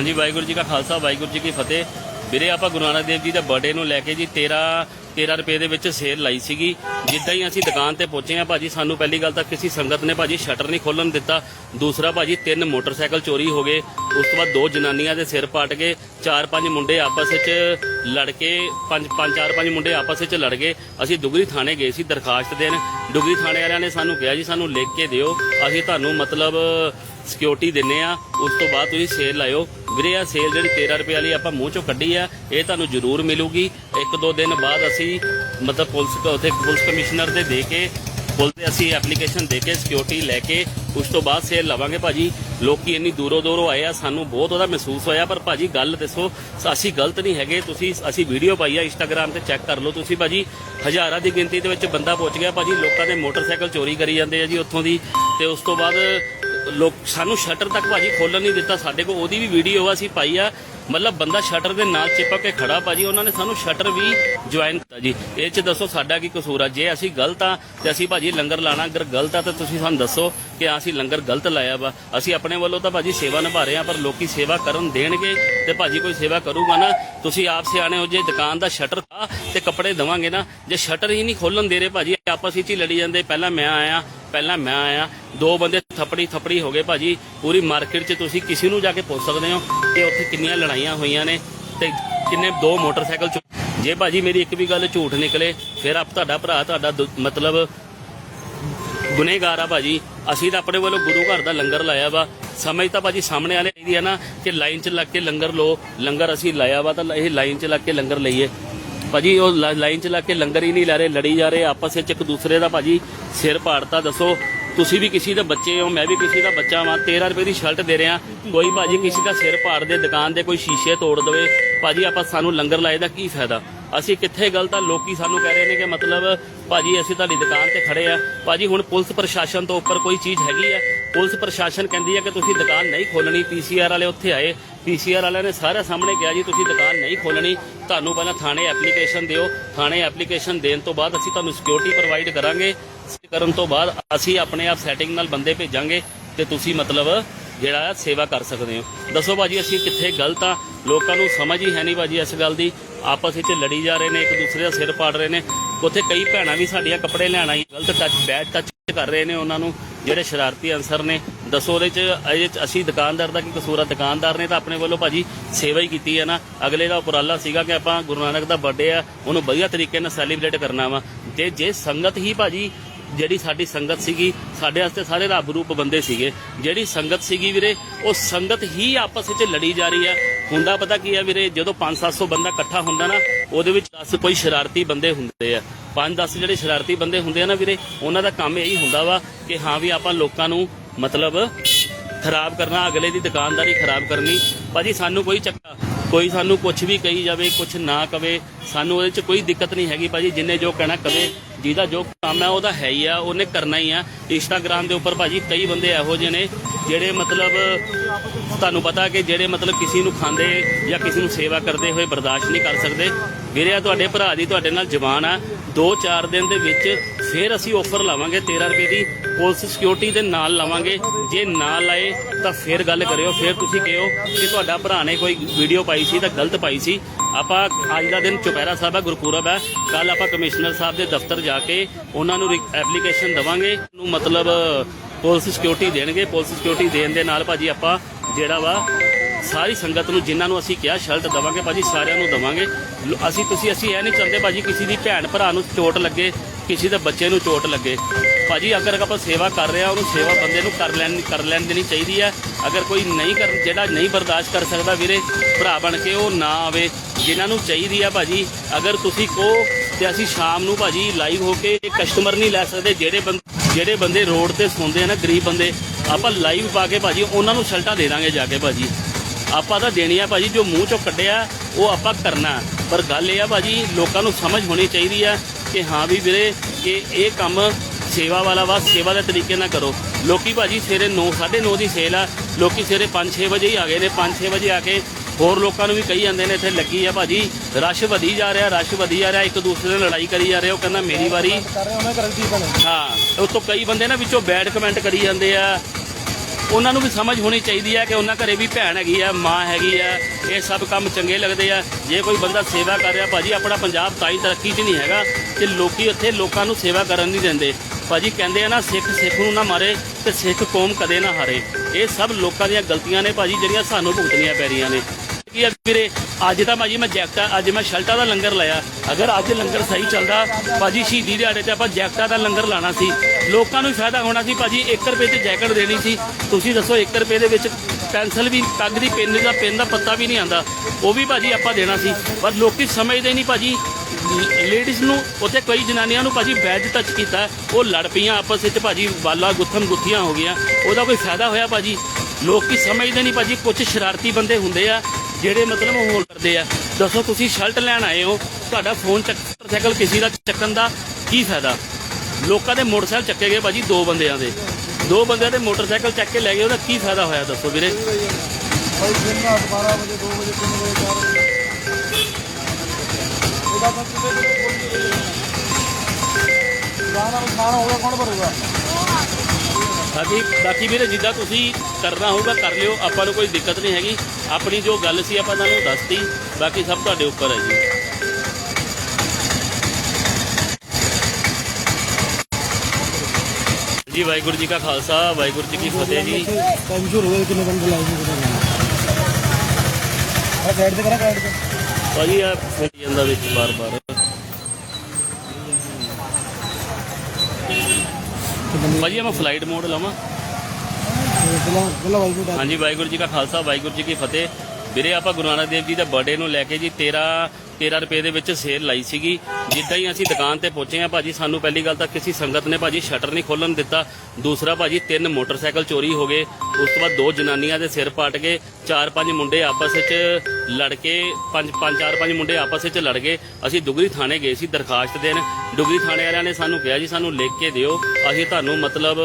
ਹਾਂਜੀ, ਵਾਹਿਗੁਰੂ ਜੀ ਕਾ ਖਾਲਸਾ, ਵਾਹਿਗੁਰੂ ਜੀ ਕੀ ਫਤਿਹ। ਵੀਰੇ, ਆਪਾਂ ਗੁਰੂ ਨਾਨਕ ਦੇਵ ਜੀ ਦਾ ਬਰਥਡੇ ਨੂੰ ਲੈ ਕੇ ਜੀ 13 13 ਰੁਪਏ ਦੇ ਵਿੱਚ ਸੇਲ ਲਾਈ ਸੀਗੀ। ਜਿੱਦਾਂ ਹੀ ਅਸੀਂ ਦੁਕਾਨ ਤੇ ਪਹੁੰਚੇ ਆ ਭਾਜੀ, ਸਾਨੂੰ ਪਹਿਲੀ ਗੱਲ ਤਾਂ ਕਿਸੇ ਸੰਗਤ ਨੇ ਭਾਜੀ ਸ਼ਟਰ ਨਹੀਂ ਖੋਲਣ ਦਿੱਤਾ। ਦੂਸਰਾ ਭਾਜੀ, ਤਿੰਨ ਮੋਟਰਸਾਈਕਲ ਚੋਰੀ ਹੋ ਗਏ। ਉਸ ਤੋਂ ਬਾਅਦ ਦੋ ਜਨਾਨੀਆਂ ਦੇ ਸਿਰ ਪਾਟ ਗਏ। ਚਾਰ ਪੰਜ ਮੁੰਡੇ ਆਪਸ ਵਿੱਚ ਲੜ ਕੇ, ਪੰਜ ਪੰਜ, ਚਾਰ, ਪੰਜ ਮੁੰਡੇ ਆਪਸ ਵਿੱਚ ਲੜ ਗਏ। ਅਸੀਂ ਦੁਗਰੀ ਥਾਣੇ ਗਏ ਸੀ ਦਰਖਾਸਤ ਦੇਣ। ਦੁਗਰੀ ਥਾਣੇ ਵਾਲਿਆਂ ਨੇ ਸਾਨੂੰ ਕਿਹਾ ਜੀ, ਸਾਨੂੰ ਲਿਖ ਕੇ ਦਿਓ। ਅਸੀਂ ਤੁਹਾਨੂੰ ਮਤਲਬ ਸਿਕਿਉਰਿਟੀ ਦਿੰਨੇ ਆ ਉਸ ਤੋਂ ਬਾਅਦ ਤੁਸੀਂ ਸੇਲ ਲਾਇਓ। ਵੀਰੇ ਆ ਸੇਲ ਜਿਹੜੀ 13 ਰੁਪਏ ਵਾਲੀ ਆਪਾਂ ਮੂੰਹ ਚੋਂ ਕੱਢੀ ਆ, ਇਹ ਤੁਹਾਨੂੰ ਜ਼ਰੂਰ ਮਿਲੂਗੀ। ਇੱਕ ਦੋ ਦਿਨ ਬਾਅਦ ਅਸੀਂ ਮਤਲਬ ਪੁਲਿਸ ਕੋ, ਉੱਥੇ ਪੁਲਿਸ ਕਮਿਸ਼ਨਰ ਦੇ ਦੇ ਕੇ ਪੁਲਿਸ ਦੇ ਅਸੀਂ ਐਪਲੀਕੇਸ਼ਨ ਦੇ ਕੇ ਸਿਕਿਉਰਿਟੀ ਲੈ ਕੇ, ਉਸ ਤੋਂ ਬਾਅਦ ਸੇਲ ਲਵਾਂਗੇ ਭਾਜੀ। ਲੋਕੀ ਇੰਨੀ ਦੂਰੋਂ ਦੂਰੋਂ ਆਏ ਆ, ਸਾਨੂੰ ਬਹੁਤ ਉਹਦਾ ਮਹਿਸੂਸ ਹੋਇਆ, ਪਰ ਭਾਜੀ ਗੱਲ ਦੱਸੋ, ਅਸੀਂ ਗਲਤ ਨਹੀਂ ਹੈਗੇ, ਤੁਸੀਂ ਅਸੀਂ ਵੀਡੀਓ ਪਾਈ ਆ ਇੰਸਟਾਗ੍ਰam ਤੇ ਚੈੱਕ ਕਰ ਲਓ ਤੁਸੀਂ ਭਾਜੀ। ਹਜ਼ਾਰਾਂ ਦੀ ਗਿਣਤੀ ਦੇ ਵਿੱਚ ਬੰਦਾ ਪਹੁੰਚ ਗਿਆ, ਭਾਜੀ ਲੋਕਾਂ ਦੇ ਮੋਟਰਸਾਈਕਲ ਚੋਰੀ ਕਰੀ ਜਾਂਦੇ ਆ ਜੀ ਉੱਥੋਂ ਦੀ, ਤੇ ਉਸ ਤੋਂ ਬਾਅਦ ਲੋਕ ਸਾਨੂੰ ਸ਼ਟਰ ਤੱਕ ਭਾਜੀ ਖੋਲਣ ਨਹੀਂ ਦਿੱਤਾ ਸਾਡੇ ਕੋਲ। ਉਹਦੀ ਵੀ ਵੀਡੀਓ ਆ, ਅਸੀਂ ਪਾਈ ਆ। ਮਤਲਬ ਬੰਦਾ ਸ਼ਟਰ ਦੇ ਨਾਲ ਚਿਪਕ ਕੇ ਖੜਾ ਭਾਜੀ, ਉਹਨਾਂ ਨੇ ਸਾਨੂੰ ਸ਼ਟਰ ਵੀ ਜੁਆਇਨ ਕੀਤਾ ਜੀ। ਇਹ ਚ ਦੱਸੋ ਸਾਡਾ ਕੀ ਕਸੂਰ ਆ? ਜੇ ਅਸੀਂ ਗਲਤ ਆ, ਤੇ ਅਸੀਂ ਭਾਜੀ ਲੰਗਰ ਲਾਣਾ। ਅਗਰ ਗਲਤ ਆ, ਤਾਂ ਤੁਸੀਂ ਸਾਨੂੰ ਦੱਸੋ ਕਿ ਅਸੀਂ ਲੰਗਰ ਗਲਤ ਲਾਇਆ ਵਾ। ਅਸੀਂ ਆਪਣੇ ਵੱਲੋਂ ਤਾਂ ਭਾਜੀ ਸੇਵਾ ਨਿਭਾ ਰਹੇ ਆ, ਪਰ ਲੋਕੀ ਸੇਵਾ ਕਰਨ ਦੇਣਗੇ ਤੇ ਭਾਜੀ ਕੋਈ ਸੇਵਾ ਕਰੂਗਾ ਨਾ। ਤੁਸੀਂ ਆਪ ਸਿਆਣੇ ਹੋ, ਜੇ ਦੁਕਾਨ ਦਾ ਸ਼ਟਰ ਆ, ਤੇ ਕੱਪੜੇ ਦਵਾਂਗੇ ਨਾ। ਜੇ ਸ਼ਟਰ ਹੀ ਨਹੀਂ ਖੋਲਣ ਦੇ ਰਹੇ ਭਾਜੀ ਆਪਸ ਵਿੱਚ ਹੀ ਲੜੀ ਜਾਂਦੇ, ਪਹਿਲਾਂ ਮੈਂ ਆਇਆ, ਪਹਿਲਾਂ ਮੈਂ ਆਇਆ। ਦੋ ਬੰਦੇ ਥੱਪੜੀ ਥੱਪੜੀ ਹੋ ਗਏ ਭਾਜੀ। ਪੂਰੀ ਮਾਰਕੀਟ 'ਚ ਤੁਸੀਂ ਕਿਸੇ ਨੂੰ ਜਾ ਕੇ ਪੁੱਛ ਸਕਦੇ ਹੋ ਕਿ ਉੱਥੇ ਕਿੰਨੀਆਂ ਲੜਾਈਆਂ ਹੋਈਆਂ ਨੇ ਤੇ ਕਿੰਨੇ ਦੋ ਮੋਟਰਸਾਈਕਲ ਜੇ ਭਾਜੀ ਮੇਰੀ ਇੱਕ ਵੀ ਗੱਲ ਝੂਠ ਨਿਕਲੇ, ਫਿਰ ਆਪ ਤੁਹਾਡਾ ਭਰਾ, ਤੁਹਾਡਾ ਦੁ- ਮਤਲਬ ਗੁਨੇਗਾਰ ਆ ਭਾਜੀ। ਅਸੀਂ ਤਾਂ ਆਪਣੇ ਵੱਲੋਂ ਗੁਰੂ ਘਰ ਦਾ ਲੰਗਰ ਲਾਇਆ ਵਾ। ਸਮਝ ਤਾਂ ਭਾਜੀ ਸਾਹਮਣੇ ਵਾਲੇ ਦੀ ਆ ਨਾ ਕਿ ਲਾਈਨ 'ਚ ਲੱਗ ਕੇ ਲੰਗਰ ਲੋ ਲੰਗਰ ਅਸੀਂ ਲਾਇਆ ਵਾ ਤਾਂ ਇਹ ਲਾਈਨ 'ਚ ਲੱਗ ਕੇ ਲੰਗਰ ਲਈਏ। ਭਾਜੀ, ਉਹ ਲਾ- ਲਾਈਨ 'ਚ ਲੱਗ ਕੇ ਲੰਗਰ ਹੀ ਨਹੀਂ ਲੈ ਰਹੇ, ਲੜੀ ਜਾ ਰਹੇ, ਆਪਸ ਵਿੱਚ ਇੱਕ ਦੂਸਰੇ ਦਾ ਭਾਜੀ ਸਿਰ ਪਾੜਤਾ, ਦੱਸੋ, ਤੁਸੀਂ ਵੀ ਕਿਸੇ ਦੇ ਬੱਚੇ ਹੋ, ਮੈਂ ਵੀ ਕਿਸੇ ਦਾ ਬੱਚਾ ਵਾਂ 13 ਰੁਪਏ ਦੀ ਸ਼ਰਟ ਦੇ ਰਿਹਾ, ਕੋਈ ਭਾਜੀ ਕਿਸੇ ਦਾ ਸਿਰ ਪਾੜ ਦੇ, ਦੁਕਾਨ ਦੇ ਕੋਈ ਸ਼ੀਸ਼ੇ ਤੋੜ ਦੇਵੇ, ਭਾਜੀ ਆਪਾਂ ਸਾਨੂੰ ਲੰਗਰ ਲਾਏ ਦਾ ਕੀ ਫਾਇਦਾ? ਅਸੀਂ ਕਿੱਥੇ ਗਲਤ ਆ? ਲੋਕੀ ਸਾਨੂੰ ਕਹਿ ਰਹੇ ਨੇ ਕਿ ਮਤਲਬ ਭਾਜੀ ਅਸੀਂ ਤੁਹਾਡੀ ਦੁਕਾਨ ਤੇ ਖੜੇ ਆ। ਭਾਜੀ ਹੁਣ ਪੁਲਿਸ ਪ੍ਰਸ਼ਾਸਨ ਤੋਂ ਉੱਪਰ ਕੋਈ ਚੀਜ਼ ਹੈਗੀ ਆ? ਪੁਲਿਸ ਪ੍ਰਸ਼ਾਸਨ ਕਹਿੰਦੀ ਆ ਕਿ ਤੁਸੀਂ ਦੁਕਾਨ ਨਹੀਂ ਖੋਲਣੀ ਪੀਸੀਆਰ ਵਾਲੇ ਉੱਥੇ ਆਏ। ਪੀਸੀਆਰ ਵਾਲਿਆਂ ਨੇ ਸਾਰੇ ਸਾਹਮਣੇ ਕਿਹਾ ਜੀ, ਤੁਸੀਂ ਦੁਕਾਨ ਨਹੀਂ ਖੋਲਣੀ ਤੁਹਾਨੂੰ ਪਹਿਲਾਂ ਥਾਣੇ ਐਪਲੀਕੇਸ਼ਨ ਦਿਓ। ਥਾਣੇ ਐਪਲੀਕੇਸ਼ਨ ਦੇਣ ਤੋਂ ਬਾਅਦ ਅਸੀਂ ਤੁਹਾਨੂੰ ਸਿਕਿਉਰਿਟੀ ਪ੍ਰੋਵਾਈਡ ਕਰਾਂਗੇ। ਕਰਨ ਤੋਂ ਬਾਅਦ ਅਸੀਂ ਆਪਣੇ ਆਪ ਸੈਟਿੰਗ ਨਾਲ ਬੰਦੇ ਭੇਜਾਂਗੇ ਤੇ ਤੁਸੀਂ ਮਤਲਬ ਜਿਹੜਾ ਸੇਵਾ ਕਰ ਸਕਦੇ ਹੋ। ਦੱਸੋ ਭਾਜੀ ਅਸੀਂ ਕਿੱਥੇ ਗਲਤ ਆ? ਲੋਕਾਂ ਨੂੰ ਸਮਝ ਹੀ ਹੈ ਨਹੀਂ ਭਾਜੀ ਇਸ ਗੱਲ ਦੀ। ਆਪਸ ਵਿੱਚ ਲੜੀ ਜਾ ਰਹੇ ਨੇ, ਇੱਕ ਦੂਸਰੇ ਦਾ ਸਿਰ ਪਾੜ ਰਹੇ ਨੇ। ਉੱਥੇ ਕਈ ਭੈਣਾਂ ਵੀ ਸਾਡੀਆਂ ਕੱਪੜੇ ਲੈਣ ਆਈ ਗਲਤ ਟੱਚ ਬੈਡ ਟੱਚ ਕਰ ਰਹੇ ਨੇ ਉਹਨਾਂ ਨੂੰ, ਜਿਹੜੇ ਸ਼ਰਾਰਤੀ ਅਨਸਰ ਨੇ। ਦੱਸੋ ਉਹਦੇ ਚ ਇਹਦੇ ਚ ਅਸੀਂ ਦੁਕਾਨਦਾਰ ਦਾ ਕੀ ਕਸੂਰ ਆ? ਦੁਕਾਨਦਾਰ ਨੇ ਤਾਂ ਆਪਣੇ ਵੱਲੋਂ ਭਾਜੀ ਸੇਵਾ ਹੀ ਕੀਤੀ ਹੈ ਨਾ। ਅਗਲੇ ਦਾ ਉਪਰਾਲਾ ਸੀਗਾ ਕਿ ਆਪਾਂ ਗੁਰੂ ਨਾਨਕ ਦਾ ਬਰਥਡੇ ਆ, ਉਹਨੂੰ ਵਧੀਆ ਤਰੀਕੇ ਨਾਲ ਸੈਲੀਬ੍ਰੇਟ ਕਰਨਾ ਵਾ। ਤੇ ਜੇ ਸੰਗਤ ਹੀ ਭਾਜੀ ਜਿਹੜੀ ਸਾਡੀ ਸੰਗਤ ਸੀਗੀ, ਸਾਡੇ ਵਾਸਤੇ ਸਾਰੇ ਰੱਬ ਰੂਪ ਬੰਦੇ ਸੀਗੇ। ਜਿਹੜੀ ਸੰਗਤ ਸੀਗੀ ਵੀਰੇ, ਉਹ ਸੰਗਤ ਹੀ ਆਪਸ ਵਿੱਚ ਲੜੀ ਜਾ ਰਹੀ ਹੈ। ਹੁੰਦਾ ਪਤਾ ਕੀ ਹੈ ਵੀਰੇ, ਜਦੋਂ 5-700 ਬੰਦਾ ਇਕੱਠਾ ਹੁੰਦਾ ਨਾ, ਉਹਦੇ ਵਿੱਚ 10 ਕੋਈ ਸ਼ਰਾਰਤੀ ਬੰਦੇ ਹੁੰਦੇ ਆ। 5-10 ਜਿਹੜੇ ਸ਼ਰਾਰਤੀ ਬੰਦੇ ਹੁੰਦੇ ਆ ਨਾ ਵੀਰੇ, ਉਹਨਾਂ ਦਾ ਕੰਮ ਇਹੀ ਹੁੰਦਾ ਵਾ ਕਿ ਹਾਂ ਵੀ ਆਪਾਂ ਲੋਕਾਂ ਨੂੰ ਮਤਲਬ ਖਰਾਬ ਕਰਨਾ, ਅਗਲੇ ਦੀ ਦੁਕਾਨਦਾਰੀ ਖਰਾਬ ਕਰਨੀ। ਭਾਜੀ ਸਾਨੂੰ ਕੋਈ ਚੱਕਾ ਕੋਈ ਸਾਨੂੰ ਕੁਝ ਵੀ ਕਹੀ ਜਾਵੇ ਕੁਝ ਨਾ ਕਵੇ, ਸਾਨੂੰ ਉਹਦੇ 'ਚ ਕੋਈ ਦਿੱਕਤ ਨਹੀਂ ਹੈਗੀ ਭਾਜੀ, ਜਿੰਨੇ ਜੋ ਕਹਿਣਾ ਕਵੇ। ਜਿਹਦਾ ਜੋ ਕੰਮ ਹੈ ਉਹਦਾ ਹੈ ਹੀ ਆ, ਉਹਨੇ ਕਰਨਾ ਹੀ ਆ। ਇੰਸਟਾਗ੍ਰam ਦੇ ਉੱਪਰ ਭਾਜੀ ਕਈ ਬੰਦੇ ਇਹੋ ਜਿਹੇ ਨੇ ਜਿਹੜੇ ਮਤਲਬ ਤੁਹਾਨੂੰ ਪਤਾ ਕਿ ਜਿਹੜੇ ਮਤਲਬ ਕਿਸੇ ਨੂੰ ਖਾਂਦੇ ਜਾਂ ਕਿਸੇ ਨੂੰ ਸੇਵਾ ਕਰਦੇ ਹੋਏ ਬਰਦਾਸ਼ਤ ਨਹੀਂ ਕਰ ਸਕਦੇ। ਵੀਰੇ ਆ ਤੁਹਾਡੇ ਭਰਾ ਦੀ ਤੁਹਾਡੇ ਨਾਲ ਜਵਾਨ ਆ। 2-4 ਦਿਨ ਦੇ ਵਿੱਚ ਫਿਰ ਅਸੀਂ ਆਫਰ ਲਾਵਾਂਗੇ 13 ਰੁਪਏ ਦੀ ਪੁਲਿਸ ਸਿਕਿਉਰਿਟੀ ਦੇ ਨਾਲ ਲਾਵਾਂਗੇ। ਜੇ ਨਾ ਲਾਏ, ਤਾਂ ਫਿਰ ਗੱਲ ਕਰਿਓ, ਫਿਰ ਤੁਸੀਂ ਕਹਿਓ ਕਿ ਤੁਹਾਡਾ ਭਰਾ ਨੇ ਕੋਈ ਵੀਡੀਓ ਪਾਈ ਸੀ ਤਾਂ ਗਲਤ ਪਾਈ ਸੀ। ਆਪਾਂ ਅੱਜ ਦਾ ਦਿਨ ਚੁਪਹਿਰਾ ਸਾਹਿਬ ਹੈ ਗੁਰਪੁਰਬ ਹੈ ਕੱਲ ਆਪਾਂ ਕਮਿਸ਼ਨਰ ਸਾਹਿਬ ਦੇ ਦਫ਼ਤਰ ਜਾ ਕੇ ਉਹਨਾਂ ਨੂੰ ਐਪਲੀਕੇਸ਼ਨ ਦਵਾਂਗੇ। ਨੂੰ ਮਤਲਬ ਪੁਲਿਸ ਸਿਕਿਉਰਿਟੀ ਦੇਣਗੇ। ਪੁਲਿਸ ਸਿਕਿਉਰਿਟੀ ਦੇਣ ਦੇ ਨਾਲ ਭਾਜੀ ਆਪਾਂ ਜਿਹੜਾ ਵਾ ਸਾਰੀ ਸੰਗਤ ਨੂੰ ਜਿਨ੍ਹਾਂ ਨੂੰ ਅਸੀਂ ਕਿਹਾ ਸ਼ਰਟ ਦਵਾਂਗੇ, ਭਾਜੀ ਸਾਰਿਆਂ ਨੂੰ ਦਵਾਂਗੇ। ਅਸੀਂ ਤੁਸੀਂ, ਅਸੀਂ ਇਹ ਨਹੀਂ ਚਾਹੁੰਦੇ ਭਾਜੀ ਕਿਸੇ ਦੀ ਭੈਣ ਭਰਾ ਨੂੰ ਚੋਟ ਲੱਗੇ, ਕਿਸੇ ਦੇ ਬੱਚੇ ਨੂੰ ਚੋਟ ਲੱਗੇ। ਭਾਜੀ ਅਗਰ ਆਪਾਂ ਸੇਵਾ ਕਰ ਰਹੇ ਆ ਉਹਨੂੰ ਸੇਵਾ ਬੰਦੇ ਨੂੰ ਕਰ ਲੈਣ ਕਰ ਲੈਣ ਦੇਣੀ ਚਾਹੀਦੀ ਹੈ। ਅਗਰ ਕੋਈ ਨਹੀਂ ਕਰ, ਜਿਹੜਾ ਨਹੀਂ ਬਰਦਾਸ਼ਤ ਕਰ ਸਕਦਾ ਵੀਰੇ, ਭਰਾ ਬਣ ਕੇ ਉਹ ਨਾ ਆਵੇ, ਜਿਨ੍ਹਾਂ ਨੂੰ ਚਾਹੀਦੀ ਆ ਭਾਜੀ। ਅਗਰ ਤੁਸੀਂ ਕਹੋ ਤੇ ਅਸੀਂ ਸ਼ਾਮ ਨੂੰ ਭਾਜੀ ਲਾਈਵ ਹੋ ਕੇ ਕਸਟਮਰ ਨਹੀਂ ਲੈ ਸਕਦੇ, ਜਿਹੜੇ ਬੰਦੇ ਜਿਹੜੇ ਬੰਦੇ ਰੋਡ ਤੇ ਸੌਂਦੇ ਆ ਨਾ, ਗਰੀਬ ਬੰਦੇ, ਆਪਾਂ ਲਾਈਵ ਪਾ ਕੇ ਭਾਜੀ ਉਹਨਾਂ ਨੂੰ ਸ਼ਲਟਾਂ ਦੇ ਦਾਂਗੇ ਜਾ ਕੇ ਭਾਜੀ। ਆਪਾਂ ਤਾਂ ਦੇਣੀ ਆ ਭਾਜੀ ਜੋ ਮੂੰਹ ਚੋਂ ਕੱਢਿਆ ਉਹ ਆਪਾਂ ਕਰਨਾ। ਪਰ ਗੱਲ ਇਹ ਆ ਭਾਜੀ ਲੋਕਾਂ ਨੂੰ ਸਮਝ ਹੋਣੀ ਚਾਹੀਦੀ ਆ ਕਿ ਹਾਂ ਵੀ ਵੀਰੇ ਕਿ ਇਹ ਕੰਮ ਸੇਵਾ ਵਾਲਾ ਵਾ ਸੇਵਾ ਦੇ ਤਰੀਕੇ ਨਾਲ ਕਰੋ। ਲੋਕੀ ਭਾਜੀ ਸਵੇਰੇ 9 9:30 ਦੀ ਸੇਲ ਆ ਲੋਕੀ ਸਵੇਰੇ 5-6 ਵਜੇ ਹੀ ਆ ਗਏ ਨੇ 5-6 ਵਜੇ ਆ ਕੇ ਹੋਰ ਲੋਕਾਂ ਨੂੰ ਵੀ ਕਹੀ ਜਾਂਦੇ ਨੇ ਇੱਥੇ ਲੱਗੀ ਆ ਭਾਜੀ ਰਸ਼ ਵਧੀ ਜਾ ਰਿਹਾ ਰਸ਼ ਵਧੀ ਜਾ ਰਿਹਾ ਇੱਕ ਦੂਸਰੇ ਨਾਲ ਲੜਾਈ ਕਰੀ ਜਾ ਰਹੇ ਉਹ ਕਹਿੰਦਾ ਮੇਰੀ ਵਾਰੀ। ਹਾਂ ਉਹ ਤੋਂ ਕਈ ਬੰਦੇ ਨਾ ਵਿੱਚੋਂ ਬੈਡ ਕਮੈਂਟ ਕਰੀ ਜਾਂਦੇ ਆ ਉਹਨਾਂ ਨੂੰ ਵੀ ਸਮਝ ਹੋਣੀ ਚਾਹੀਦੀ ਹੈ ਕਿ ਉਹਨਾਂ ਘਰੇ ਵੀ ਭੈਣ ਹੈਗੀ ਆ, ਮਾਂ ਹੈਗੀ ਆ, ਇਹ ਸਭ ਕੰਮ ਚੰਗੇ ਲੱਗਦੇ ਆ। ਜੇ ਕੋਈ ਬੰਦਾ ਸੇਵਾ ਕਰ ਰਿਹਾ, ਭਾਜੀ ਆਪਣਾ ਪੰਜਾਬ ਤਾਂ ਹੀ ਤਰੱਕੀ 'ਚ ਨਹੀਂ ਹੈਗਾ ਕਿ ਲੋਕੀ ਉੱਥੇ ਲੋਕਾਂ ਨੂੰ ਸੇਵਾ ਕਰਨ ਨਹੀਂ ਦਿੰਦੇ। ਭਾਜੀ ਕਹਿੰਦੇ ਆ ਨਾ, ਸਿੱਖ ਸਿੱਖ ਨੂੰ ਨਾ ਮਾਰੇ ਤੇ ਸਿੱਖ ਕੌਮ ਕਦੇ ਨਾ ਹਾਰੇ। ਇਹ ਸਭ ਲੋਕਾਂ ਦੀਆਂ ਗਲਤੀਆਂ ਨੇ ਭਾਜੀ, ਜਿਹੜੀਆਂ ਸਾਨੂੰ ਭੁਗਤਣੀਆਂ ਪੈ ਰਹੀਆਂ ਨੇ। ਕੀ ਆ ਵੀਰੇ ਅੱਜ ਤਾਂ ਭਾਜੀ ਮੈਂ ਜੈਕਟਾ, ਅੱਜ ਮੈਂ ਸ਼ਲਟਾ ਦਾ ਲੰਗਰ ਲਾਇਆ। ਅਗਰ ਅੱਜ ਲੰਗਰ ਸਹੀ ਚੱਲਦਾ, ਭਾਜੀ ਸ਼ਹੀਦੀ ਦਿਹਾੜੇ ਤੇ ਆਪਾਂ ਜੈਕਟਾ ਦਾ ਲੰਗਰ ਲਾਣਾ ਸੀ। ਲੋਕਾਂ ਨੂੰ ਵੀ ਫਾਇਦਾ ਹੋਣਾ ਸੀ, ਭਾਜੀ 1 ਰੁਪਏ ਤੇ ਜੈਕਟ ਦੇਣੀ ਸੀ। ਤੁਸੀਂ ਦੱਸੋ 1 ਰੁਪਏ ਦੇ ਵਿੱਚ ਪੈਨਸਲ ਵੀ ਕੱਗ ਦੀ ਪੈਨ ਦਾ ਪੈਨ ਦਾ ਪੱਤਾ ਵੀ ਨਹੀਂ ਆਂਦਾ ਉਹ ਵੀ ਭਾਜੀ ਆਪਾਂ ਦੇਣਾ ਸੀ। ਪਰ ਲੋਕੀ ਸਮਝਦੇ ਨਹੀਂ ਭਾਜੀ। ਲੇਡੀਜ਼ ਨੂੰ, ਉੱਥੇ ਕਈ ਜਨਾਨੀਆਂ ਨੂੰ ਭਾਜੀ ਬੈਜ ਟੱਚ ਕੀਤਾ। ਉਹ ਲੜ ਪਈਆਂ, ਆਪਸ ਵਿੱਚ ਭਾਜੀ ਵਾਲਾ ਗੁੱਥਮ ਗੁੱਥੀਆਂ ਹੋ ਗਈਆਂ। ਉਹਦਾ ਕੋਈ ਫਾਇਦਾ ਹੋਇਆ ਭਾਜੀ? ਲੋਕੀ ਸਮਝਦੇ ਨਹੀਂ ਭਾਜੀ ਕੁਝ ਸ਼ਰਾਰਤੀ ਬੰਦੇ ਹੁੰਦੇ ਆ। ਜਿਹੜੇ ਮਤਲਬ ਹੋਲ ਕਰਦੇ ਆ। ਦੱਸੋ ਤੁਸੀਂ ਸ਼ਰਟ ਲੈਣ ਆਏ ਹੋ, ਤੁਹਾਡਾ ਫੋਨ ਚੱਕ ਮੋਟਰਸਾਈਕਲ ਕਿਸੇ ਦਾ ਚੱਕਣ ਦਾ ਕੀ ਫਾਇਦਾ? ਲੋਕਾਂ ਦੇ ਮੋਟਰਸਾਈਕਲ ਚੱਕੇ ਗਏ ਭਾਜੀ ਦੋ ਬੰਦਿਆਂ ਦੇ। ਦੋ ਬੰਦਿਆਂ ਦੇ ਮੋਟਰਸਾਈਕਲ ਚੱਕ ਕੇ ਲੈ ਗਏ, ਉਹਦਾ ਕੀ ਫਾਇਦਾ ਹੋਇਆ ਦੱਸੋ ਵੀਰੇ? ਭਾਈ ਦਿਨ ਰਾਤ 12 ਵਜੇ 2 ਵਜੇ 3 ਵਜੇ 4 ਵਜੇ ਉਹਦਾ ਤਾਂ ਕੋਈ ਨਹੀਂ ਰਹੀ ਗਾਣਾ ਨੁਕਸਾਨ ਹੋ ਕੌਣ ਭਰੂਗਾ? ਬਾਕੀ ਬਾਕੀ ਵੀਰੇ ਜਿੱਦਾਂ ਤੁਸੀਂ ਕਰਨਾ ਹੋਊਗਾ, ਕਰ ਲਿਓ। ਆਪਾਂ ਨੂੰ ਕੋਈ ਦਿੱਕਤ ਨਹੀਂ ਹੈਗੀ। ਆਪਣੀ ਜੋ ਗੱਲ ਸੀ, ਆਪਾਂ ਤੁਹਾਨੂੰ ਦੱਸਤੀ। ਬਾਕੀ ਸਭ ਤੁਹਾਡੇ ਉੱਪਰ ਹੈ ਜੀ। ਜੀ, ਵਾਹਿਗੁਰੂ ਜੀ ਕਾ ਖਾਲਸਾ, ਵਾਹਿਗੁਰੂ ਜੀ ਕੀ ਫਤਿਹ ਜੀ। ਟਾਈਮ ਹੋ ਗਿਆ ਕਿੰਨੇ ਬੰਦੇ ਲਾਈਵ ਨੂੰ ਆ ਸਾਈਡ ਤੇ ਕਰਾ ਸਾਈਡ ਤੇ ਭਾਜੀ ਆ ਫਿਰ ਜਾਂਦਾ ਵਿੱਚ ਭਾਜੀ ਆ ਮੈਂ ਫਲਾਈਟ ਮੋਡ ਲਾਵਾਂ ਪਹਿਲਾਂ ਪਹਿਲਾਂ ਹਾਂਜੀ ਵਾਹਿਗੁਰੂ ਜੀ ਕਾ ਖਾਲਸਾ ਵਾਹਿਗੁਰੂ ਜੀ ਕੀ ਫਤਿਹ। ਵੀਰੇ ਆਪਾਂ ਗੁਰੂ ਨਾਨਕ ਦੇਵ ਜੀ ਦੇ ਬਰਥਡੇ ਨੂੰ ਲੈ ਕੇ ਜੀ 13 13 ਰੁਪਏ ਦੇ ਵਿੱਚ ਸੇਲ ਲਾਈ ਸੀਗੀ। ਜਿੱਦਾਂ ਹੀ ਅਸੀਂ ਦੁਕਾਨ ਤੇ ਪਹੁੰਚੇ ਆ ਭਾਜੀ, ਸਾਨੂੰ ਪਹਿਲੀ ਗੱਲ ਤਾਂ ਕਿਸੇ ਸੰਗਤ ਨੇ ਭਾਜੀ ਸ਼ਟਰ ਨਹੀਂ ਖੋਲਣ ਦਿੱਤਾ। ਦੂਸਰਾ ਭਾਜੀ, ਤਿੰਨ ਮੋਟਰਸਾਈਕਲ ਚੋਰੀ ਹੋ ਗਏ। ਉਸ ਤੋਂ ਬਾਅਦ ਦੋ ਜਨਾਨੀਆਂ ਦੇ ਸਿਰ ਪਾਟ ਗਏ। ਚਾਰ ਪੰਜ ਮੁੰਡੇ ਆਪਸ ਵਿੱਚ ਲੜ ਕੇ, ਪੰਜ ਪੰਜ, ਚਾਰ, ਪੰਜ ਮੁੰਡੇ ਆਪਸ ਵਿੱਚ ਲੜ ਗਏ। ਅਸੀਂ ਦੁਗਰੀ ਥਾਣੇ ਗਏ ਸੀ ਦਰਖਾਸਤ ਦੇਣ। ਦੁਗਰੀ ਥਾਣੇ ਵਾਲਿਆਂ ਨੇ ਸਾਨੂੰ ਕਿਹਾ ਜੀ, ਸਾਨੂੰ ਲਿਖ ਕੇ ਦਿਓ। ਅਸੀਂ ਤੁਹਾਨੂੰ ਮਤਲਬ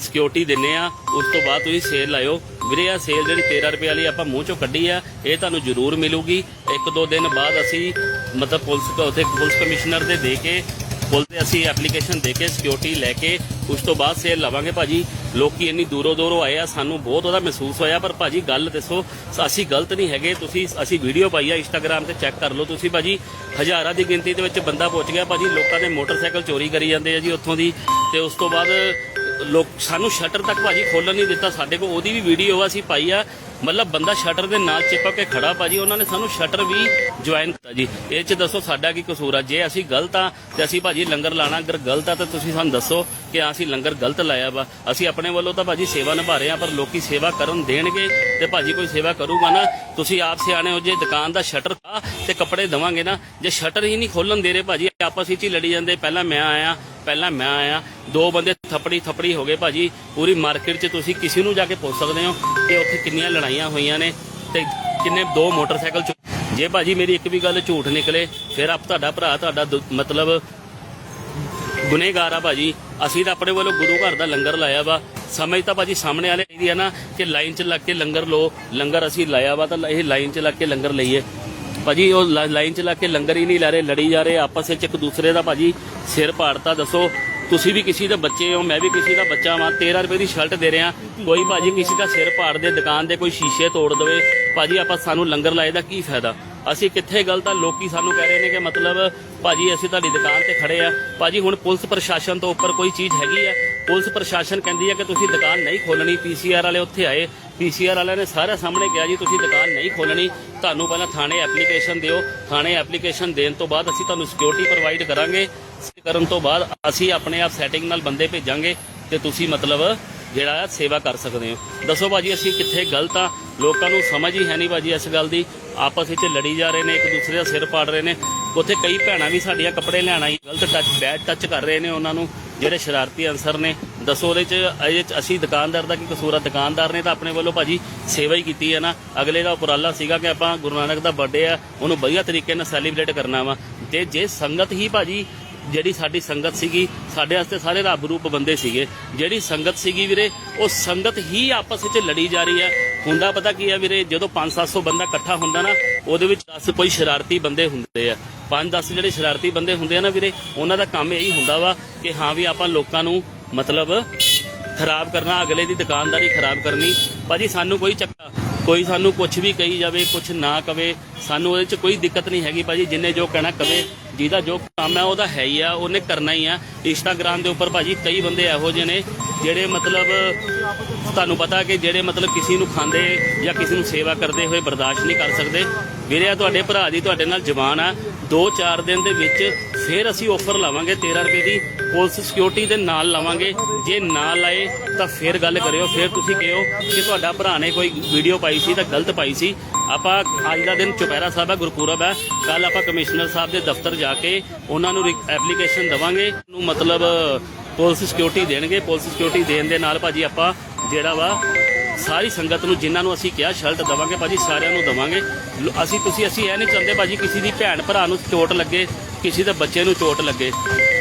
ਸਿਕਿਉਰਿਟੀ ਦਿੰਨੇ ਆ, ਉਸ ਤੋਂ ਬਾਅਦ ਤੁਸੀਂ ਸੇਲ ਲਾਇਓ। ਵੀਰੇ ਆ ਸੇਲ ਜਿਹੜੀ 13 ਰੁਪਏ ਵਾਲੀ ਆਪਾਂ ਮੂੰਹ ਚੋਂ ਕੱਢੀ ਆ, ਇਹ ਤੁਹਾਨੂੰ ਜ਼ਰੂਰ ਮਿਲੂਗੀ। ਇੱਕ ਦੋ ਦਿਨ ਬਾਅਦ ਅਸੀਂ ਮਤਲਬ ਪੁਲਿਸ ਕੋ ਉੱਥੇ ਪੁਲਿਸ ਕਮਿਸ਼ਨਰ ਦੇ ਦੇ ਕੇ, ਪੁਲਿਸ ਦੇ ਅਸੀਂ ਐਪਲੀਕੇਸ਼ਨ ਦੇ ਕੇ ਸਿਕਿਉਰਿਟੀ ਲੈ ਕੇ, ਉਸ ਤੋਂ ਬਾਅਦ ਸੇਲ ਲਵਾਂਗੇ ਭਾਜੀ। ਲੋਕੀ ਇੰਨੀ ਦੂਰੋਂ ਦੂਰੋਂ ਆਏ ਆ, ਸਾਨੂੰ ਬਹੁਤ ਉਹਦਾ ਮਹਿਸੂਸ ਹੋਇਆ, ਪਰ ਭਾਜੀ ਗੱਲ ਦੱਸੋ, ਅਸੀਂ ਗਲਤ ਨਹੀਂ ਹੈਗੇ। ਤੁਸੀਂ, ਅਸੀਂ ਵੀਡੀਓ ਪਾਈ ਆ ਇੰਸਟਾਗ੍ਰam ਤੇ ਚੈੱਕ ਕਰ ਲਓ ਤੁਸੀਂ ਭਾਜੀ। ਹਜ਼ਾਰਾਂ ਦੀ ਗਿਣਤੀ ਦੇ ਵਿੱਚ ਬੰਦਾ ਪਹੁੰਚ ਗਿਆ, ਭਾਜੀ, ਲੋਕਾਂ ਦੇ ਮੋਟਰਸਾਈਕਲ ਚੋਰੀ ਕਰੀ ਜਾਂਦੇ ਆ ਜੀ ਉੱਥੋਂ ਦੀ। ਤੇ ਉਸ ਤੋਂ ਬਾਅਦ ਲੋਕ ਸਾਨੂੰ ਸ਼ਟਰ ਤੱਕ ਭਾਜੀ ਖੋਲਣ ਨਹੀਂ ਦਿੱਤਾ, ਸਾਡੇ ਕੋਲ ਉਹਦੀ ਵੀ ਵੀਡੀਓ ਆ ਅਸੀਂ ਪਾਈ ਆ। ਮਤਲਬ ਬੰਦਾ ਸ਼ਟਰ ਦੇ ਨਾਲ ਚਿਪਕ ਕੇ ਖੜਾ ਭਾਜੀ, ਉਹਨਾਂ ਨੇ ਸਾਨੂੰ ਸ਼ਟਰ ਵੀ ਜੁਆਇਨ ਕੀਤਾ ਜੀ। ਇਹ ਚ ਦੱਸੋ ਸਾਡਾ ਕੀ ਕਸੂਰ ਆ? ਜੇ ਅਸੀਂ ਗਲਤ ਆ, ਤੇ ਅਸੀਂ ਭਾਜੀ ਲੰਗਰ ਲਾਣਾ। ਅਗਰ ਗਲਤ ਆ, ਤਾਂ ਤੁਸੀਂ ਸਾਨੂੰ ਦੱਸੋ ਕਿ ਅਸੀਂ ਲੰਗਰ ਗਲਤ ਲਾਇਆ ਵਾ। ਅਸੀਂ ਆਪਣੇ ਵੱਲੋਂ ਤਾਂ ਭਾਜੀ ਸੇਵਾ ਨਿਭਾ ਰਹੇ ਆ, ਪਰ ਲੋਕੀ ਸੇਵਾ ਕਰਨ ਦੇਣਗੇ ਤੇ ਭਾਜੀ ਕੋਈ ਸੇਵਾ ਕਰੂਗਾ ਨਾ। ਤੁਸੀਂ ਆਪ ਸਿਆਣੇ ਹੋ, ਜੇ ਦੁਕਾਨ ਦਾ ਸ਼ਟਰ ਆ ਤੇ ਕੱਪੜੇ ਦਵਾਂਗੇ ਨਾ। ਜੇ ਸ਼ਟਰ ਹੀ ਨਹੀਂ ਖੋਲਣ ਦੇ ਰਹੇ ਭਾਜੀ, ਆਪਸ ਵਿੱਚ ਹੀ ਲੜੀ ਜਾਂਦੇ। ਪਹਿਲਾਂ ਮੈਂ ਆਇਆ, ਪਹਿਲਾਂ ਮੈਂ ਆਇਆ। ਦੋ ਬੰਦੇ ਥੱਪੜੀ ਥੱਪੜੀ ਹੋ ਗਏ ਭਾਜੀ। ਪੂਰੀ ਮਾਰਕੀਟ 'ਚ ਤੁਸੀਂ ਕਿਸੇ ਨੂੰ ਜਾ ਕੇ ਪੁੱਛ ਸਕਦੇ ਹੋ ਕਿ ਉੱਥੇ ਕਿੰਨੀਆਂ ਲੜਾਈਆਂ ਹੋਈਆਂ ਨੇ ਤੇ ਕਿੰਨੇ ਦੋ ਮੋਟਰਸਾਈਕਲ ਜੇ ਭਾਜੀ ਮੇਰੀ ਇੱਕ ਵੀ ਗੱਲ ਝੂਠ ਨਿਕਲੇ, ਫਿਰ ਆਪ ਤੁਹਾਡਾ ਭਰਾ ਤੁਹਾਡਾ ਮਤਲਬ ਗੁਨੇਗਾਰ ਆ ਭਾਜੀ। ਅਸੀਂ ਤਾਂ ਆਪਣੇ ਵੱਲੋਂ ਗੁਰੂ ਘਰ ਦਾ ਲੰਗਰ ਲਾਇਆ ਵਾ। ਸਮਝ ਤਾਂ ਭਾਜੀ ਸਾਹਮਣੇ ਵਾਲੇ ਦੀ ਆ ਨਾ ਕਿ ਲਾਈਨ 'ਚ ਲੱਗ ਕੇ ਲੰਗਰ ਲੋ ਲੰਗਰ ਅਸੀਂ ਲਾਇਆ ਵਾ ਤਾਂ ਇਹ ਲਾਈਨ 'ਚ ਲੱਗ ਕੇ ਲੰਗਰ ਲਈਏ। ਭਾਜੀ ਉਹ ਲਾਈਨ 'ਚ ਲੱਗ ਕੇ ਲੰਗਰ ਹੀ ਨਹੀਂ ਲਾ ਰਹੇ, ਲੜੀ ਜਾ ਰਹੇ, ਆਪਸ ਵਿੱਚ ਇੱਕ ਦੂਸਰੇ ਦਾ ਭਾਜੀ ਸਿਰ ਪਾੜਤਾ ਦੱਸੋ। ਤੁਸੀਂ ਵੀ ਕਿਸੇ ਦੇ ਬੱਚੇ ਹੋ, ਮੈਂ ਵੀ ਕਿਸੇ ਦਾ ਬੱਚਾ ਵਾਂ 13 ਰੁਪਏ ਦੀ ਸ਼ਰਟ ਦੇ ਰਿਹਾ। ਕੋਈ ਭਾਜੀ ਕਿਸੇ ਦਾ ਸਿਰ ਪਾੜ ਦੇ, ਦੁਕਾਨ ਦੇ ਕੋਈ ਸ਼ੀਸ਼ੇ ਤੋੜ ਦੇਵੇ, ਭਾਜੀ ਆਪਾਂ ਸਾਨੂੰ ਲੰਗਰ ਲਾਏ ਦਾ ਕੀ ਫਾਇਦਾ? ਅਸੀਂ ਕਿੱਥੇ ਗਲਤ ਆ? ਲੋਕੀ ਸਾਨੂੰ ਕਹਿ ਰਹੇ ਨੇ ਕਿ ਮਤਲਬ, ਭਾਜੀ ਅਸੀਂ ਤੁਹਾਡੀ ਦੁਕਾਨ ਤੇ ਖੜੇ ਆ। ਭਾਜੀ ਹੁਣ ਪੁਲਿਸ ਪ੍ਰਸ਼ਾਸਨ ਤੋਂ ਉੱਪਰ ਕੋਈ ਚੀਜ਼ ਹੈਗੀ ਆ? ਪੁਲਿਸ ਪ੍ਰਸ਼ਾਸਨ ਕਹਿੰਦੀ ਹੈ ਕਿ ਤੁਸੀਂ ਦੁਕਾਨ ਨਹੀਂ ਖੋਲਣੀ ਪੀਸੀਆਰ ਵਾਲੇ ਉੱਥੇ ਆਏ। ਪੀਸੀਆਰ ਵਾਲਿਆਂ ਨੇ ਸਾਰੇ ਸਾਹਮਣੇ ਕਿਹਾ ਜੀ, ਤੁਸੀਂ ਦੁਕਾਨ ਨਹੀਂ ਖੋਲਣੀ ਤੁਹਾਨੂੰ ਪਹਿਲਾਂ ਥਾਣੇ ਐਪਲੀਕੇਸ਼ਨ ਦਿਓ। ਥਾਣੇ ਐਪਲੀਕੇਸ਼ਨ ਦੇਣ ਤੋਂ ਬਾਅਦ ਅਸੀਂ ਤੁਹਾਨੂੰ ਸਿਕਿਉਰਿਟੀ ਪ੍ਰੋਵਾਈਡ ਕਰਾਂਗੇ। ਕਰਨ ਤੋਂ ਬਾਅਦ ਅਸੀਂ ਆਪਣੇ ਆਪ ਸੈਟਿੰਗ ਨਾਲ ਬੰਦੇ ਭੇਜਾਂਗੇ ਤੇ ਤੁਸੀਂ ਮਤਲਬ ਜਿਹੜਾ ਸੇਵਾ ਕਰ ਸਕਦੇ ਹੋ। ਦੱਸੋ ਭਾਜੀ, ਅਸੀਂ ਕਿੱਥੇ ਗਲਤ ਆ? ਲੋਕਾਂ ਨੂੰ ਸਮਝ ਹੀ ਹੈ ਨਹੀਂ ਭਾਜੀ ਇਸ ਗੱਲ ਦੀ। ਆਪਸ ਵਿੱਚ ਲੜੀ ਜਾ ਰਹੇ ਨੇ, ਇੱਕ ਦੂਸਰੇ ਦਾ ਸਿਰ ਪਾੜ ਰਹੇ ਨੇ। ਉੱਥੇ ਕਈ ਭੈਣਾਂ ਵੀ ਸਾਡੀਆਂ ਕੱਪੜੇ ਲੈਣ ਆਈ ਗਲਤ ਟੱਚ ਬੈਡ ਟੱਚ ਕਰ ਰਹੇ ਨੇ ਉਹਨਾਂ ਨੂੰ, ਜਿਹੜੇ ਸ਼ਰਾਰਤੀ ਅਨਸਰ ਨੇ। ਦੱਸੋ ਉਹਦੇ ਚ, ਇਹਦੇ ਚ ਅਸੀਂ ਦੁਕਾਨਦਾਰ ਦਾ ਕੀ ਕਸੂਰ ਆ? ਦੁਕਾਨਦਾਰ ਨੇ ਤਾਂ ਆਪਣੇ ਵੱਲੋਂ ਭਾਜੀ ਸੇਵਾ ਹੀ ਕੀਤੀ ਹੈ ਨਾ। ਅਗਲੇ ਦਾ ਉਪਰਾਲਾ ਸੀਗਾ ਕਿ ਆਪਾਂ ਗੁਰੂ ਨਾਨਕ ਦਾ ਬਰਥਡੇ ਆ, ਉਹਨੂੰ ਵਧੀਆ ਤਰੀਕੇ ਨਾਲ ਸੈਲੀਬ੍ਰੇਟ ਕਰਨਾ ਵਾ। ਤੇ ਜੇ ਸੰਗਤ ਹੀ ਭਾਜੀ ਜਿਹੜੀ ਸਾਡੀ ਸੰਗਤ ਸੀਗੀ, ਸਾਡੇ ਵਾਸਤੇ ਸਾਰੇ ਰੱਬ ਰੂਪ ਬੰਦੇ ਸੀਗੇ। ਜਿਹੜੀ ਸੰਗਤ ਸੀਗੀ ਵੀਰੇ, ਉਹ ਸੰਗਤ ਹੀ ਆਪਸ ਵਿੱਚ ਲੜੀ ਜਾ ਰਹੀ ਹੈ। ਹੁੰਦਾ ਪਤਾ ਕੀ ਹੈ ਵੀਰੇ, ਜਦੋਂ 5-700 ਬੰਦਾ ਇਕੱਠਾ ਹੁੰਦਾ ਨਾ, ਉਹਦੇ ਵਿੱਚ 10 ਕੋਈ ਸ਼ਰਾਰਤੀ ਬੰਦੇ ਹੁੰਦੇ ਆ। 5-10 ਜਿਹੜੇ ਸ਼ਰਾਰਤੀ ਬੰਦੇ ਹੁੰਦੇ ਆ ਨਾ ਵੀਰੇ, ਉਹਨਾਂ ਦਾ ਕੰਮ ਇਹੀ ਹੁੰਦਾ ਵਾ ਕਿ ਹਾਂ ਵੀ ਆਪਾਂ ਲੋਕਾਂ ਨੂੰ ਮਤਲਬ ਖਰਾਬ ਕਰਨਾ, ਅਗਲੇ ਦੀ ਦੁਕਾਨਦਾਰੀ ਖਰਾਬ ਕਰਨੀ। ਭਾਜੀ ਸਾਨੂੰ ਕੋਈ ਚੱਕਾ ਕੋਈ ਸਾਨੂੰ ਕੁਝ ਵੀ ਕਹੀ ਜਾਵੇ ਕੁਝ ਨਾ ਕਵੇ, ਸਾਨੂੰ ਉਹਦੇ 'ਚ ਕੋਈ ਦਿੱਕਤ ਨਹੀਂ ਹੈਗੀ ਭਾਜੀ, ਜਿੰਨੇ ਜੋ ਕਹਿਣਾ ਕਵੇ। ਜਿਹਦਾ ਜੋ ਕੰਮ ਹੈ ਉਹਦਾ ਹੈ ਹੀ ਆ, ਉਹਨੇ ਕਰਨਾ ਹੀ ਆ। ਇੰਸਟਾਗ੍ਰam ਦੇ ਉੱਪਰ ਭਾਜੀ ਕਈ ਬੰਦੇ ਇਹੋ ਜਿਹੇ ਨੇ ਜਿਹੜੇ ਮਤਲਬ ਤੁਹਾਨੂੰ ਪਤਾ ਕਿ ਜਿਹੜੇ ਮਤਲਬ ਕਿਸੇ ਨੂੰ ਖਾਂਦੇ ਜਾਂ ਕਿਸੇ ਨੂੰ ਸੇਵਾ ਕਰਦੇ ਹੋਏ ਬਰਦਾਸ਼ਤ ਨਹੀਂ ਕਰ ਸਕਦੇ। ਵੀਰੇ ਆ ਤੁਹਾਡੇ ਭਰਾ ਦੀ, ਤੁਹਾਡੇ ਨਾਲ ਜ਼ਬਾਨ ਆ। 2-4 ਦਿਨ ਦੇ ਵਿੱਚ ਫਿਰ ਅਸੀਂ ਆਫਰ ਲਾਵਾਂਗੇ 13 ਰੁਪਏ ਦੀ ਪੁਲਿਸ ਸਿਕਿਉਰਿਟੀ ਦੇ ਨਾਲ ਲਾਵਾਂਗੇ। ਜੇ ਨਾ ਲਾਏ ਤਾਂ ਫਿਰ ਗੱਲ ਕਰਿਓ, ਫਿਰ ਤੁਸੀਂ ਕਹਿਓ ਕਿ ਤੁਹਾਡਾ ਭਰਾ ਨੇ ਕੋਈ ਵੀਡੀਓ ਪਾਈ ਸੀ ਤਾਂ ਗਲਤ ਪਾਈ ਸੀ। ਆਪਾਂ ਅੱਜ ਦਾ ਦਿਨ ਚੁਪਹਿਰਾ ਸਾਹਿਬ ਹੈ ਗੁਰਪੁਰਬ ਹੈ ਕੱਲ ਆਪਾਂ ਕਮਿਸ਼ਨਰ ਸਾਹਿਬ ਦੇ ਦਫ਼ਤਰ ਜਾ ਕੇ ਉਹਨਾਂ ਨੂੰ ਐਪਲੀਕੇਸ਼ਨ ਦਵਾਂਗੇ। ਨੂੰ ਮਤਲਬ ਪੁਲਿਸ ਸਿਕਿਉਰਿਟੀ ਦੇਣਗੇ। ਪੁਲਿਸ ਸਿਕਿਉਰਿਟੀ ਦੇਣ ਦੇ ਨਾਲ ਭਾਜੀ ਆਪਾਂ ਜਿਹੜਾ ਵਾ ਸਾਰੀ ਸੰਗਤ ਨੂੰ ਜਿਨ੍ਹਾਂ ਨੂੰ ਅਸੀਂ ਕਿਹਾ ਸ਼ਰਟ ਦਵਾਂਗੇ, ਭਾਜੀ ਸਾਰਿਆਂ ਨੂੰ ਦਵਾਂਗੇ। ਅਸੀਂ, ਤੁਸੀਂ, ਅਸੀਂ ਇਹ ਨਹੀਂ ਚਾਹੁੰਦੇ ਭਾਜੀ ਕਿਸੇ ਦੀ ਭੈਣ ਭਰਾ ਨੂੰ ਚੋਟ ਲੱਗੇ, ਕਿਸੇ ਦੇ ਬੱਚੇ ਨੂੰ ਚੋਟ ਲੱਗੇ।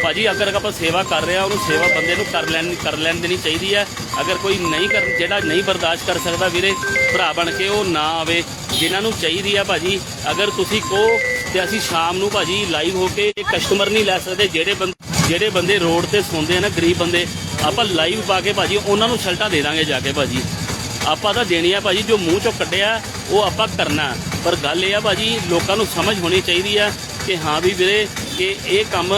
ਭਾਜੀ, ਅਗਰ ਆਪਾਂ ਸੇਵਾ ਕਰ ਰਹੇ ਆ ਉਹਨੂੰ ਸੇਵਾ ਬੰਦੇ ਨੂੰ ਕਰ ਲੈਣ ਕਰ ਲੈਣ ਦੇਣੀ ਚਾਹੀਦੀ ਹੈ। ਅਗਰ ਕੋਈ ਨਹੀਂ ਕਰ, ਜਿਹੜਾ ਨਹੀਂ ਬਰਦਾਸ਼ਤ ਕਰ ਸਕਦਾ ਵੀਰੇ, ਭਰਾ ਬਣ ਕੇ ਉਹ ਨਾ ਆਵੇ, ਜਿਨ੍ਹਾਂ ਨੂੰ ਚਾਹੀਦੀ ਆ ਭਾਜੀ, ਅਗਰ ਤੁਸੀਂ ਕਹੋ ਤੇ ਅਸੀਂ ਸ਼ਾਮ ਨੂੰ ਭਾਜੀ ਲਾਈਵ ਹੋ ਕੇ ਕਸਟਮਰ ਨਹੀਂ ਲੈ ਸਕਦੇ, ਜਿਹੜੇ ਬੰਦੇ ਜਿਹੜੇ ਬੰਦੇ ਰੋਡ ਤੇ ਸੌਂਦੇ ਆ ਨਾ, ਗਰੀਬ ਬੰਦੇ, ਆਪਾਂ ਲਾਈਵ ਪਾ ਕੇ ਭਾਜੀ, ਉਹਨਾਂ ਨੂੰ ਸ਼ਰਟਾਂ ਦੇ ਦਾਂਗੇ ਜਾ ਕੇ ਭਾਜੀ। ਆਪਾਂ ਤਾਂ ਦੇਣੀ ਆ ਭਾਜੀ ਜੋ ਮੂੰਹ ਚੋਂ ਕੱਢਿਆ ਉਹ ਆਪਾਂ ਕਰਨਾ। ਪਰ ਗੱਲ ਇਹ ਆ ਭਾਜੀ ਲੋਕਾਂ ਨੂੰ ਸਮਝ ਹੋਣੀ ਚਾਹੀਦੀ ਆ ਕਿ ਹਾਂ ਵੀ ਵੀਰੇ ਕਿ ਇਹ ਕੰਮ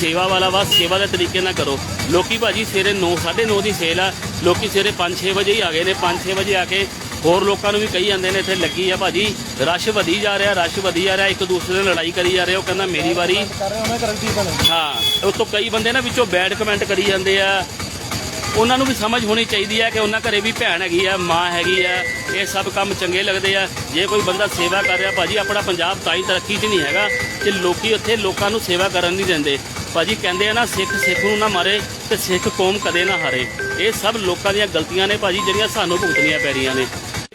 ਸੇਵਾ ਵਾਲਾ ਵਾ ਸੇਵਾ ਦੇ ਤਰੀਕੇ ਨਾਲ ਕਰੋ। ਲੋਕੀ ਭਾਜੀ ਸਵੇਰੇ 9 9:30 ਦੀ ਸੇਲ ਆ ਲੋਕੀ ਸਵੇਰੇ 5-6 ਵਜੇ ਹੀ ਆ ਗਏ ਨੇ 5-6 ਵਜੇ ਆ ਕੇ ਹੋਰ ਲੋਕਾਂ ਨੂੰ ਵੀ ਕਹੀ ਜਾਂਦੇ ਨੇ ਇੱਥੇ ਲੱਗੀ ਆ ਭਾਜੀ ਰਸ਼ ਵਧੀ ਜਾ ਰਿਹਾ ਰਸ਼ ਵਧੀ ਜਾ ਰਿਹਾ ਇੱਕ ਦੂਸਰੇ ਨਾਲ ਲੜਾਈ ਕਰੀ ਜਾ ਰਹੇ ਉਹ ਕਹਿੰਦਾ ਮੇਰੀ ਵਾਰੀ। ਹਾਂ ਉਸ ਤੋਂ ਕਈ ਬੰਦੇ ਨਾ ਵਿੱਚੋਂ ਬੈਡ ਕਮੈਂਟ ਕਰੀ ਜਾਂਦੇ ਆ ਉਹਨਾਂ ਨੂੰ ਵੀ ਸਮਝ ਹੋਣੀ ਚਾਹੀਦੀ ਹੈ ਕਿ ਉਹਨਾਂ ਘਰੇ ਵੀ ਭੈਣ ਹੈਗੀ ਆ ਮਾਂ ਹੈਗੀ ਆ ਇਹ ਸਭ ਕੰਮ ਚੰਗੇ ਲੱਗਦੇ ਆ। ਜੇ ਕੋਈ ਬੰਦਾ ਸੇਵਾ ਕਰ ਰਿਹਾ, ਭਾਜੀ ਆਪਣਾ ਪੰਜਾਬ ਤਾਂ ਹੀ ਤਰੱਕੀ 'ਚ ਨਹੀਂ ਹੈਗਾ ਕਿ ਲੋਕੀ ਉੱਥੇ ਲੋਕਾਂ ਨੂੰ ਸੇਵਾ ਕਰਨ ਨਹੀਂ ਦਿੰਦੇ। ਭਾਜੀ ਕਹਿੰਦੇ ਆ ਨਾ, ਸਿੱਖ ਸਿੱਖ ਨੂੰ ਨਾ ਮਾਰੇ ਤੇ ਸਿੱਖ ਕੌਮ ਕਦੇ ਨਾ ਹਾਰੇ। ਇਹ ਸਭ ਲੋਕਾਂ ਦੀਆਂ ਗਲਤੀਆਂ ਨੇ ਭਾਜੀ, ਜਿਹੜੀਆਂ ਸਾਨੂੰ ਭੁਗਤਣੀਆਂ ਪੈ ਰਹੀਆਂ ਨੇ।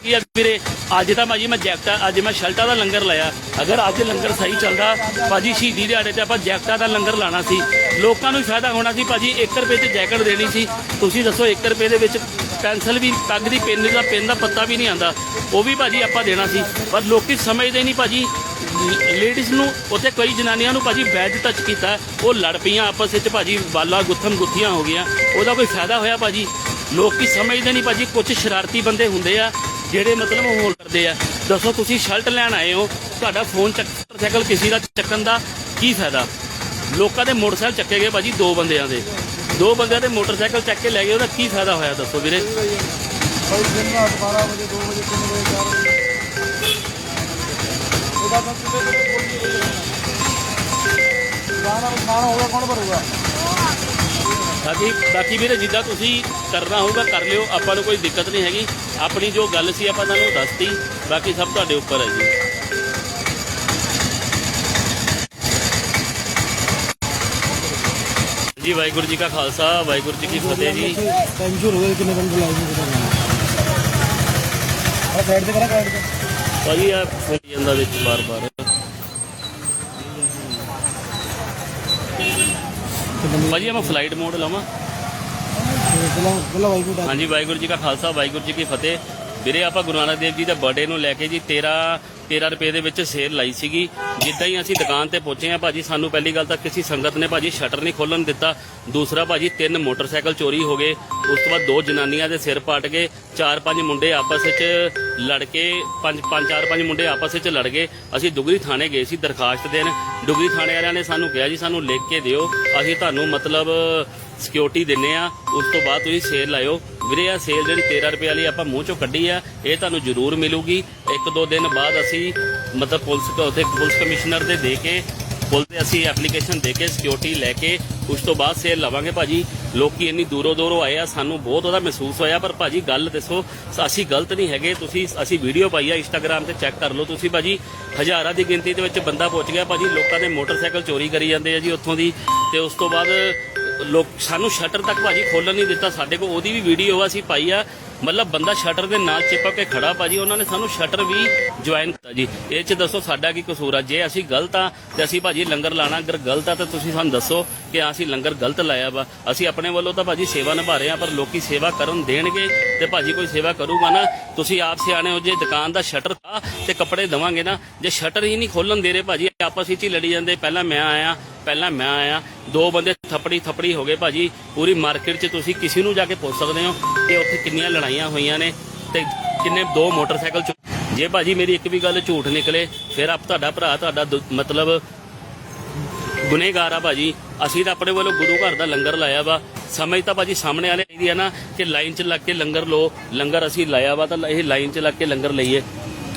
ਕੀ ਆ ਵੀਰੇ? ਅੱਜ ਤਾਂ ਭਾਜੀ ਮੈਂ ਜੈਕਟਾ ਅੱਜ ਮੈਂ ਸ਼ਰਟਾਂ ਦਾ ਲੰਗਰ ਲਾਇਆ। ਅਗਰ ਅੱਜ ਲੰਗਰ ਸਹੀ ਚੱਲਦਾ, ਭਾਜੀ ਸ਼ਹੀਦੀ ਦਿਹਾੜੇ ਤੇ ਆਪਾਂ ਜੈਕਟਾਂ ਦਾ ਲੰਗਰ ਲਾਣਾ ਸੀ। ਲੋਕਾਂ ਨੂੰ ਵੀ ਫਾਇਦਾ ਹੋਣਾ ਸੀ, ਭਾਜੀ 1 ਰੁਪਏ ਤੇ ਜੈਕਟ ਦੇਣੀ ਸੀ। ਤੁਸੀਂ ਦੱਸੋ 1 ਰੁਪਏ ਦੇ ਵਿੱਚ ਪੈਨਸਲ ਵੀ, ਪੱਗ ਦੀ ਪੈਨ ਦਾ ਪੈਨ ਦਾ ਪੱਤਾ ਵੀ ਨਹੀਂ ਆਂਦਾ ਉਹ ਵੀ ਭਾਜੀ ਆਪਾਂ ਦੇਣਾ ਸੀ। ਪਰ ਲੋਕੀ ਸਮਝਦੇ ਨਹੀਂ ਭਾਜੀ। ਲੇਡੀਜ਼ ਨੂੰ, ਉੱਥੇ ਕਈ ਜਨਾਨੀਆਂ ਨੂੰ ਭਾਜੀ ਬੈਜ ਟੱਚ ਕੀਤਾ। ਉਹ ਲੜ ਪਈਆਂ ਆਪਸ ਵਿੱਚ ਭਾਜੀ, ਵਾਲਾ ਗੁੱਥਮ ਗੁੱਥੀਆਂ ਹੋ ਗਈਆਂ। ਉਹਦਾ ਕੋਈ ਫਾਇਦਾ ਹੋਇਆ ਭਾਜੀ? ਲੋਕੀ ਸਮਝਦੇ ਨਹੀਂ ਭਾਜੀ ਕੁਝ ਸ਼ਰਾਰਤੀ ਬੰਦੇ ਹੁੰਦੇ ਆ। ਜਿਹੜੇ ਮਤਲਬ ਹੋਲ ਕਰਦੇ ਆ। ਦੱਸੋ ਤੁਸੀਂ ਸ਼ਰਟ ਲੈਣ ਆਏ ਹੋ, ਤੁਹਾਡਾ ਫੋਨ ਮੋਟਰਸਾਈਕਲ ਕਿਸੇ ਦਾ ਚੱਕਣ ਦਾ ਕੀ ਫਾਇਦਾ? ਲੋਕਾਂ ਦੇ ਮੋਟਰਸਾਈਕਲ ਚੱਕੇ ਗਏ ਭਾਜੀ ਦੋ ਬੰਦਿਆਂ ਦੇ। ਦੋ ਬੰਦਿਆਂ ਦੇ ਮੋਟਰਸਾਈਕਲ ਚੱਕ ਕੇ ਲੈ ਗਏ, ਉਹਦਾ ਕੀ ਫਾਇਦਾ ਹੋਇਆ ਦੱਸੋ ਵੀਰੇ? ਭਾਈ ਦਿਨ ਰਾਤ 12 ਵਜੇ 2 ਵਜੇ 3 ਵਜੇ 4 ਵਜੇ। ਉਹਦਾ ਤਾਂ ਕਿਤੇ ਕਿਤੇ ਬੋਲੀ ਗਾਣਾ ਹੋਗਾ ਕੌਣ ਭਰੂਗਾ? ਬਾਕੀ ਬਾਕੀ ਵੀਰੇ ਜਿੱਦਾਂ ਤੁਸੀਂ ਕਰਨਾ ਹੋਊਗਾ ਕਰ ਲਿਓ ਆਪਾਂ ਨੂੰ ਕੋਈ ਦਿੱਕਤ ਨਹੀਂ ਹੈਗੀ। ਆਪਣੀ ਜੋ ਗੱਲ ਸੀ ਆਪਾਂ ਤੁਹਾਨੂੰ ਦੱਸਤੀ ਬਾਕੀ ਸਭ ਤੁਹਾਡੇ ਉੱਪਰ ਹੈ ਜੀ। ਜੀ ਵਾਹਿਗੁਰੂ ਜੀ ਕਾ ਖਾਲਸਾ ਵਾਹਿਗੁਰੂ ਜੀ ਕੀ ਫਤਿਹ ਜੀ। ਟਾਈਮ ਸ਼ੁਰੂ ਹੋ ਗਿਆ ਕਿੰਨੇ ਬੰਦੇ ਲਾਈਵ ਨਹੀਂ ਪਤਾ ਆ ਸਾਈਡ ਤੇ ਕਰਾ ਸਾਈਡ ਤੇ। ਭਾਜੀ ਆ ਫੋਨ ਜਾਂਦਾ ਵਿੱਚ ਬਾਰ-ਬਾਰ ਭਾਜੀ ਆ ਮੈਂ ਫਲਾਈਟ ਮੋਡ ਲਾਵਾਂ ਹਾਂਜੀ ਵਾਹਿਗੁਰੂ ਜੀ ਕਾ ਖਾਲਸਾ ਵਾਹਿਗੁਰੂ ਜੀ ਕੀ ਫਤਿਹ। ਵੀਰੇ ਆਪਾਂ ਗੁਰੂ ਨਾਨਕ ਦੇਵ ਜੀ ਦਾ ਬਰਥਡੇ ਨੂੰ ਲੈ ਕੇ ਜੀ 13 13 ਰੁਪਏ ਦੇ ਵਿੱਚ ਸੇਲ ਲਾਈ ਸੀਗੀ। ਜਿੱਦਾਂ ਹੀ ਅਸੀਂ ਦੁਕਾਨ ਤੇ ਪਹੁੰਚੇ ਆ ਭਾਜੀ, ਸਾਨੂੰ ਪਹਿਲੀ ਗੱਲ ਤਾਂ ਕਿਸੇ ਸੰਗਤ ਨੇ ਭਾਜੀ ਸ਼ਟਰ ਨਹੀਂ ਖੋਲਣ ਦਿੱਤਾ। ਦੂਸਰਾ ਭਾਜੀ, ਤਿੰਨ ਮੋਟਰਸਾਈਕਲ ਚੋਰੀ ਹੋ ਗਏ। ਉਸ ਤੋਂ ਬਾਅਦ ਦੋ ਜਨਾਨੀਆਂ ਦੇ ਸਿਰ ਪਾਟ ਗਏ। ਚਾਰ ਪੰਜ ਮੁੰਡੇ ਆਪਸ ਵਿੱਚ ਲੜ ਕੇ, ਪੰਜ ਪੰਜ, ਚਾਰ, ਪੰਜ ਮੁੰਡੇ ਆਪਸ ਵਿੱਚ ਲੜ ਗਏ। ਅਸੀਂ ਦੁਗਰੀ ਥਾਣੇ ਗਏ ਸੀ ਦਰਖਾਸਤ ਦੇਣ। ਦੁਗਰੀ ਥਾਣੇ ਵਾਲਿਆਂ ਨੇ ਸਾਨੂੰ ਕਿਹਾ ਜੀ, ਸਾਨੂੰ ਲਿਖ ਕੇ ਦਿਓ। ਅਸੀਂ ਤੁਹਾਨੂੰ ਮਤਲਬ ਸਿਕਿਉਰਿਟੀ ਦਿੰਨੇ ਆ ਉਸ ਤੋਂ ਬਾਅਦ ਤੁਸੀਂ ਸੇਲ ਲਾਇਓ। ਵੀਰੇ ਆ ਸੇਲ ਜਿਹੜੀ 13 ਰੁਪਏ ਵਾਲੀ ਆਪਾਂ ਮੂੰਹ ਚੋਂ ਕੱਢੀ ਆ, ਇਹ ਤੁਹਾਨੂੰ ਜ਼ਰੂਰ ਮਿਲੂਗੀ। ਇੱਕ ਦੋ ਦਿਨ ਬਾਅਦ ਅਸੀਂ ਮਤਲਬ ਪੁਲਿਸ ਕੋ ਉੱਥੇ ਪੁਲਿਸ ਕਮਿਸ਼ਨਰ ਦੇ ਦੇ ਕੇ ਪੁਲਿਸ ਤੇ ਅਸੀਂ ਐਪਲੀਕੇਸ਼ਨ ਦੇ ਕੇ ਸਿਕਿਉਰਿਟੀ ਲੈ ਕੇ, ਉਸ ਤੋਂ ਬਾਅਦ ਸੇਲ ਲਵਾਂਗੇ ਭਾਜੀ। ਲੋਕੀ ਇੰਨੀ ਦੂਰੋਂ ਦੂਰੋਂ ਆਏ ਆ, ਸਾਨੂੰ ਬਹੁਤ ਉਹਦਾ ਮਹਿਸੂਸ ਹੋਇਆ, ਪਰ ਭਾਜੀ ਗੱਲ ਦੱਸੋ ਅਸੀਂ ਗਲਤ ਨਹੀਂ ਹੈਗੇ। ਤੁਸੀਂ, ਅਸੀਂ ਵੀਡੀਓ ਪਾਈ ਆ ਇੰਸਟਾਗ੍ਰam ਤੇ ਚੈੱਕ ਕਰ ਲਓ ਤੁਸੀਂ ਭਾਜੀ। ਹਜ਼ਾਰਾਂ ਦੀ ਗਿਣਤੀ ਦੇ ਵਿੱਚ ਬੰਦਾ ਪਹੁੰਚ ਗਿਆ ਭਾਜੀ। ਲੋਕਾਂ ਦੇ ਮੋਟਰਸਾਈਕਲ ਚੋਰੀ ਕਰੀ ਜਾਂਦੇ ਆ ਜੀ ਉੱਥੋਂ ਦੀ। ਤੇ ਉਸ ਤੋਂ ਬਾਅਦ ਲੋਕ ਸਾਨੂੰ ਸ਼ਟਰ ਤੱਕ ਭਾਜੀ ਖੋਲਣ ਨਹੀਂ ਦਿੱਤਾ ਸਾਡੇ ਕੋਲ। ਉਹਦੀ ਵੀ ਵੀਡੀਓ ਅਸੀਂ ਪਾਈ ਆ। ਮਤਲਬ ਬੰਦਾ ਸ਼ਟਰ ਦੇ ਨਾਲ ਚਿਪਕ ਕੇ ਖੜਾ ਭਾਜੀ, ਉਹਨਾਂ ਨੇ ਸਾਨੂੰ ਸ਼ਟਰ ਵੀ ਜੁਆਇਨ ਕੀਤਾ ਜੀ। ਇਹ ਚ ਦੱਸੋ ਸਾਡਾ ਕੀ ਕਸੂਰ ਆ? ਜੇ ਅਸੀਂ ਗਲਤ ਆ, ਤੇ ਅਸੀਂ ਭਾਜੀ ਲੰਗਰ ਲਾਣਾ। ਅਗਰ ਗਲਤ ਆ, ਤਾਂ ਤੁਸੀਂ ਸਾਨੂੰ ਦੱਸੋ ਕਿ ਅਸੀਂ ਲੰਗਰ ਗਲਤ ਲਾਇਆ ਵਾ। ਅਸੀਂ ਆਪਣੇ ਵੱਲੋਂ ਤਾਂ ਭਾਜੀ ਸੇਵਾ ਨਿਭਾ ਰਹੇ ਆ, ਪਰ ਲੋਕੀ ਸੇਵਾ ਕਰਨ ਦੇਣਗੇ ਤੇ ਭਾਜੀ ਕੋਈ ਸੇਵਾ ਕਰੂਗਾ ਨਾ। ਤੁਸੀਂ ਆਪ ਸਿਆਣੇ ਹੋ, ਜੇ ਦੁਕਾਨ ਦਾ ਸ਼ਟਰ ਆ ਤੇ ਕੱਪੜੇ ਦਵਾਂਗੇ ਨਾ। ਜੇ ਸ਼ਟਰ ਹੀ ਨਹੀਂ ਖੋਲਣ ਦੇ ਰਹੇ ਭਾਜੀ, ਆਪਸ ਵਿੱਚ ਹੀ ਲੜੀ ਜਾਂਦੇ। ਪਹਿਲਾਂ ਮੈਂ ਆਇਆ ਪਹਿਲਾਂ ਮੈਂ ਆਇਆ, ਦੋ ਬੰਦੇ ਥੱਪੜੀ ਥੱਪੜੀ ਹੋ ਗਏ ਭਾਜੀ। ਪੂਰੀ ਮਾਰਕੀਟ 'ਚ ਤੁਸੀਂ ਕਿਸੇ ਨੂੰ ਜਾ ਕੇ ਪੁੱਛ ਸਕਦੇ ਹੋ ਕਿ ਉੱਥੇ ਕਿੰਨੀਆਂ ਲੜਾਈਆਂ ਹੋਈਆਂ ਨੇ ਤੇ ਕਿੰਨੇ ਦੋ ਮੋਟਰਸਾਈਕਲ 'ਚ ਜੇ ਭਾਜੀ ਮੇਰੀ ਇੱਕ ਵੀ ਗੱਲ ਝੂਠ ਨਿਕਲੇ, ਫਿਰ ਆਪ ਤੁਹਾਡਾ ਭਰਾ, ਤੁਹਾਡਾ ਦੁ- ਮਤਲਬ ਗੁਨੇਗਾਰ ਆ ਭਾਜੀ। ਅਸੀਂ ਤਾਂ ਆਪਣੇ ਵੱਲੋਂ ਗੁਰੂ ਘਰ ਦਾ ਲੰਗਰ ਲਾਇਆ ਵਾ। ਸਮਝ ਤਾਂ ਭਾਜੀ ਸਾਹਮਣੇ ਵਾਲੇ ਦੀ ਆ ਨਾ ਕਿ ਲਾਈਨ 'ਚ ਲੱਗ ਕੇ ਲੰਗਰ ਲੋ ਲੰਗਰ ਅਸੀਂ ਲਾਇਆ ਵਾ ਤਾਂ ਇਹ ਲਾਈਨ 'ਚ ਲੱਗ ਕੇ ਲੰਗਰ ਲਈਏ।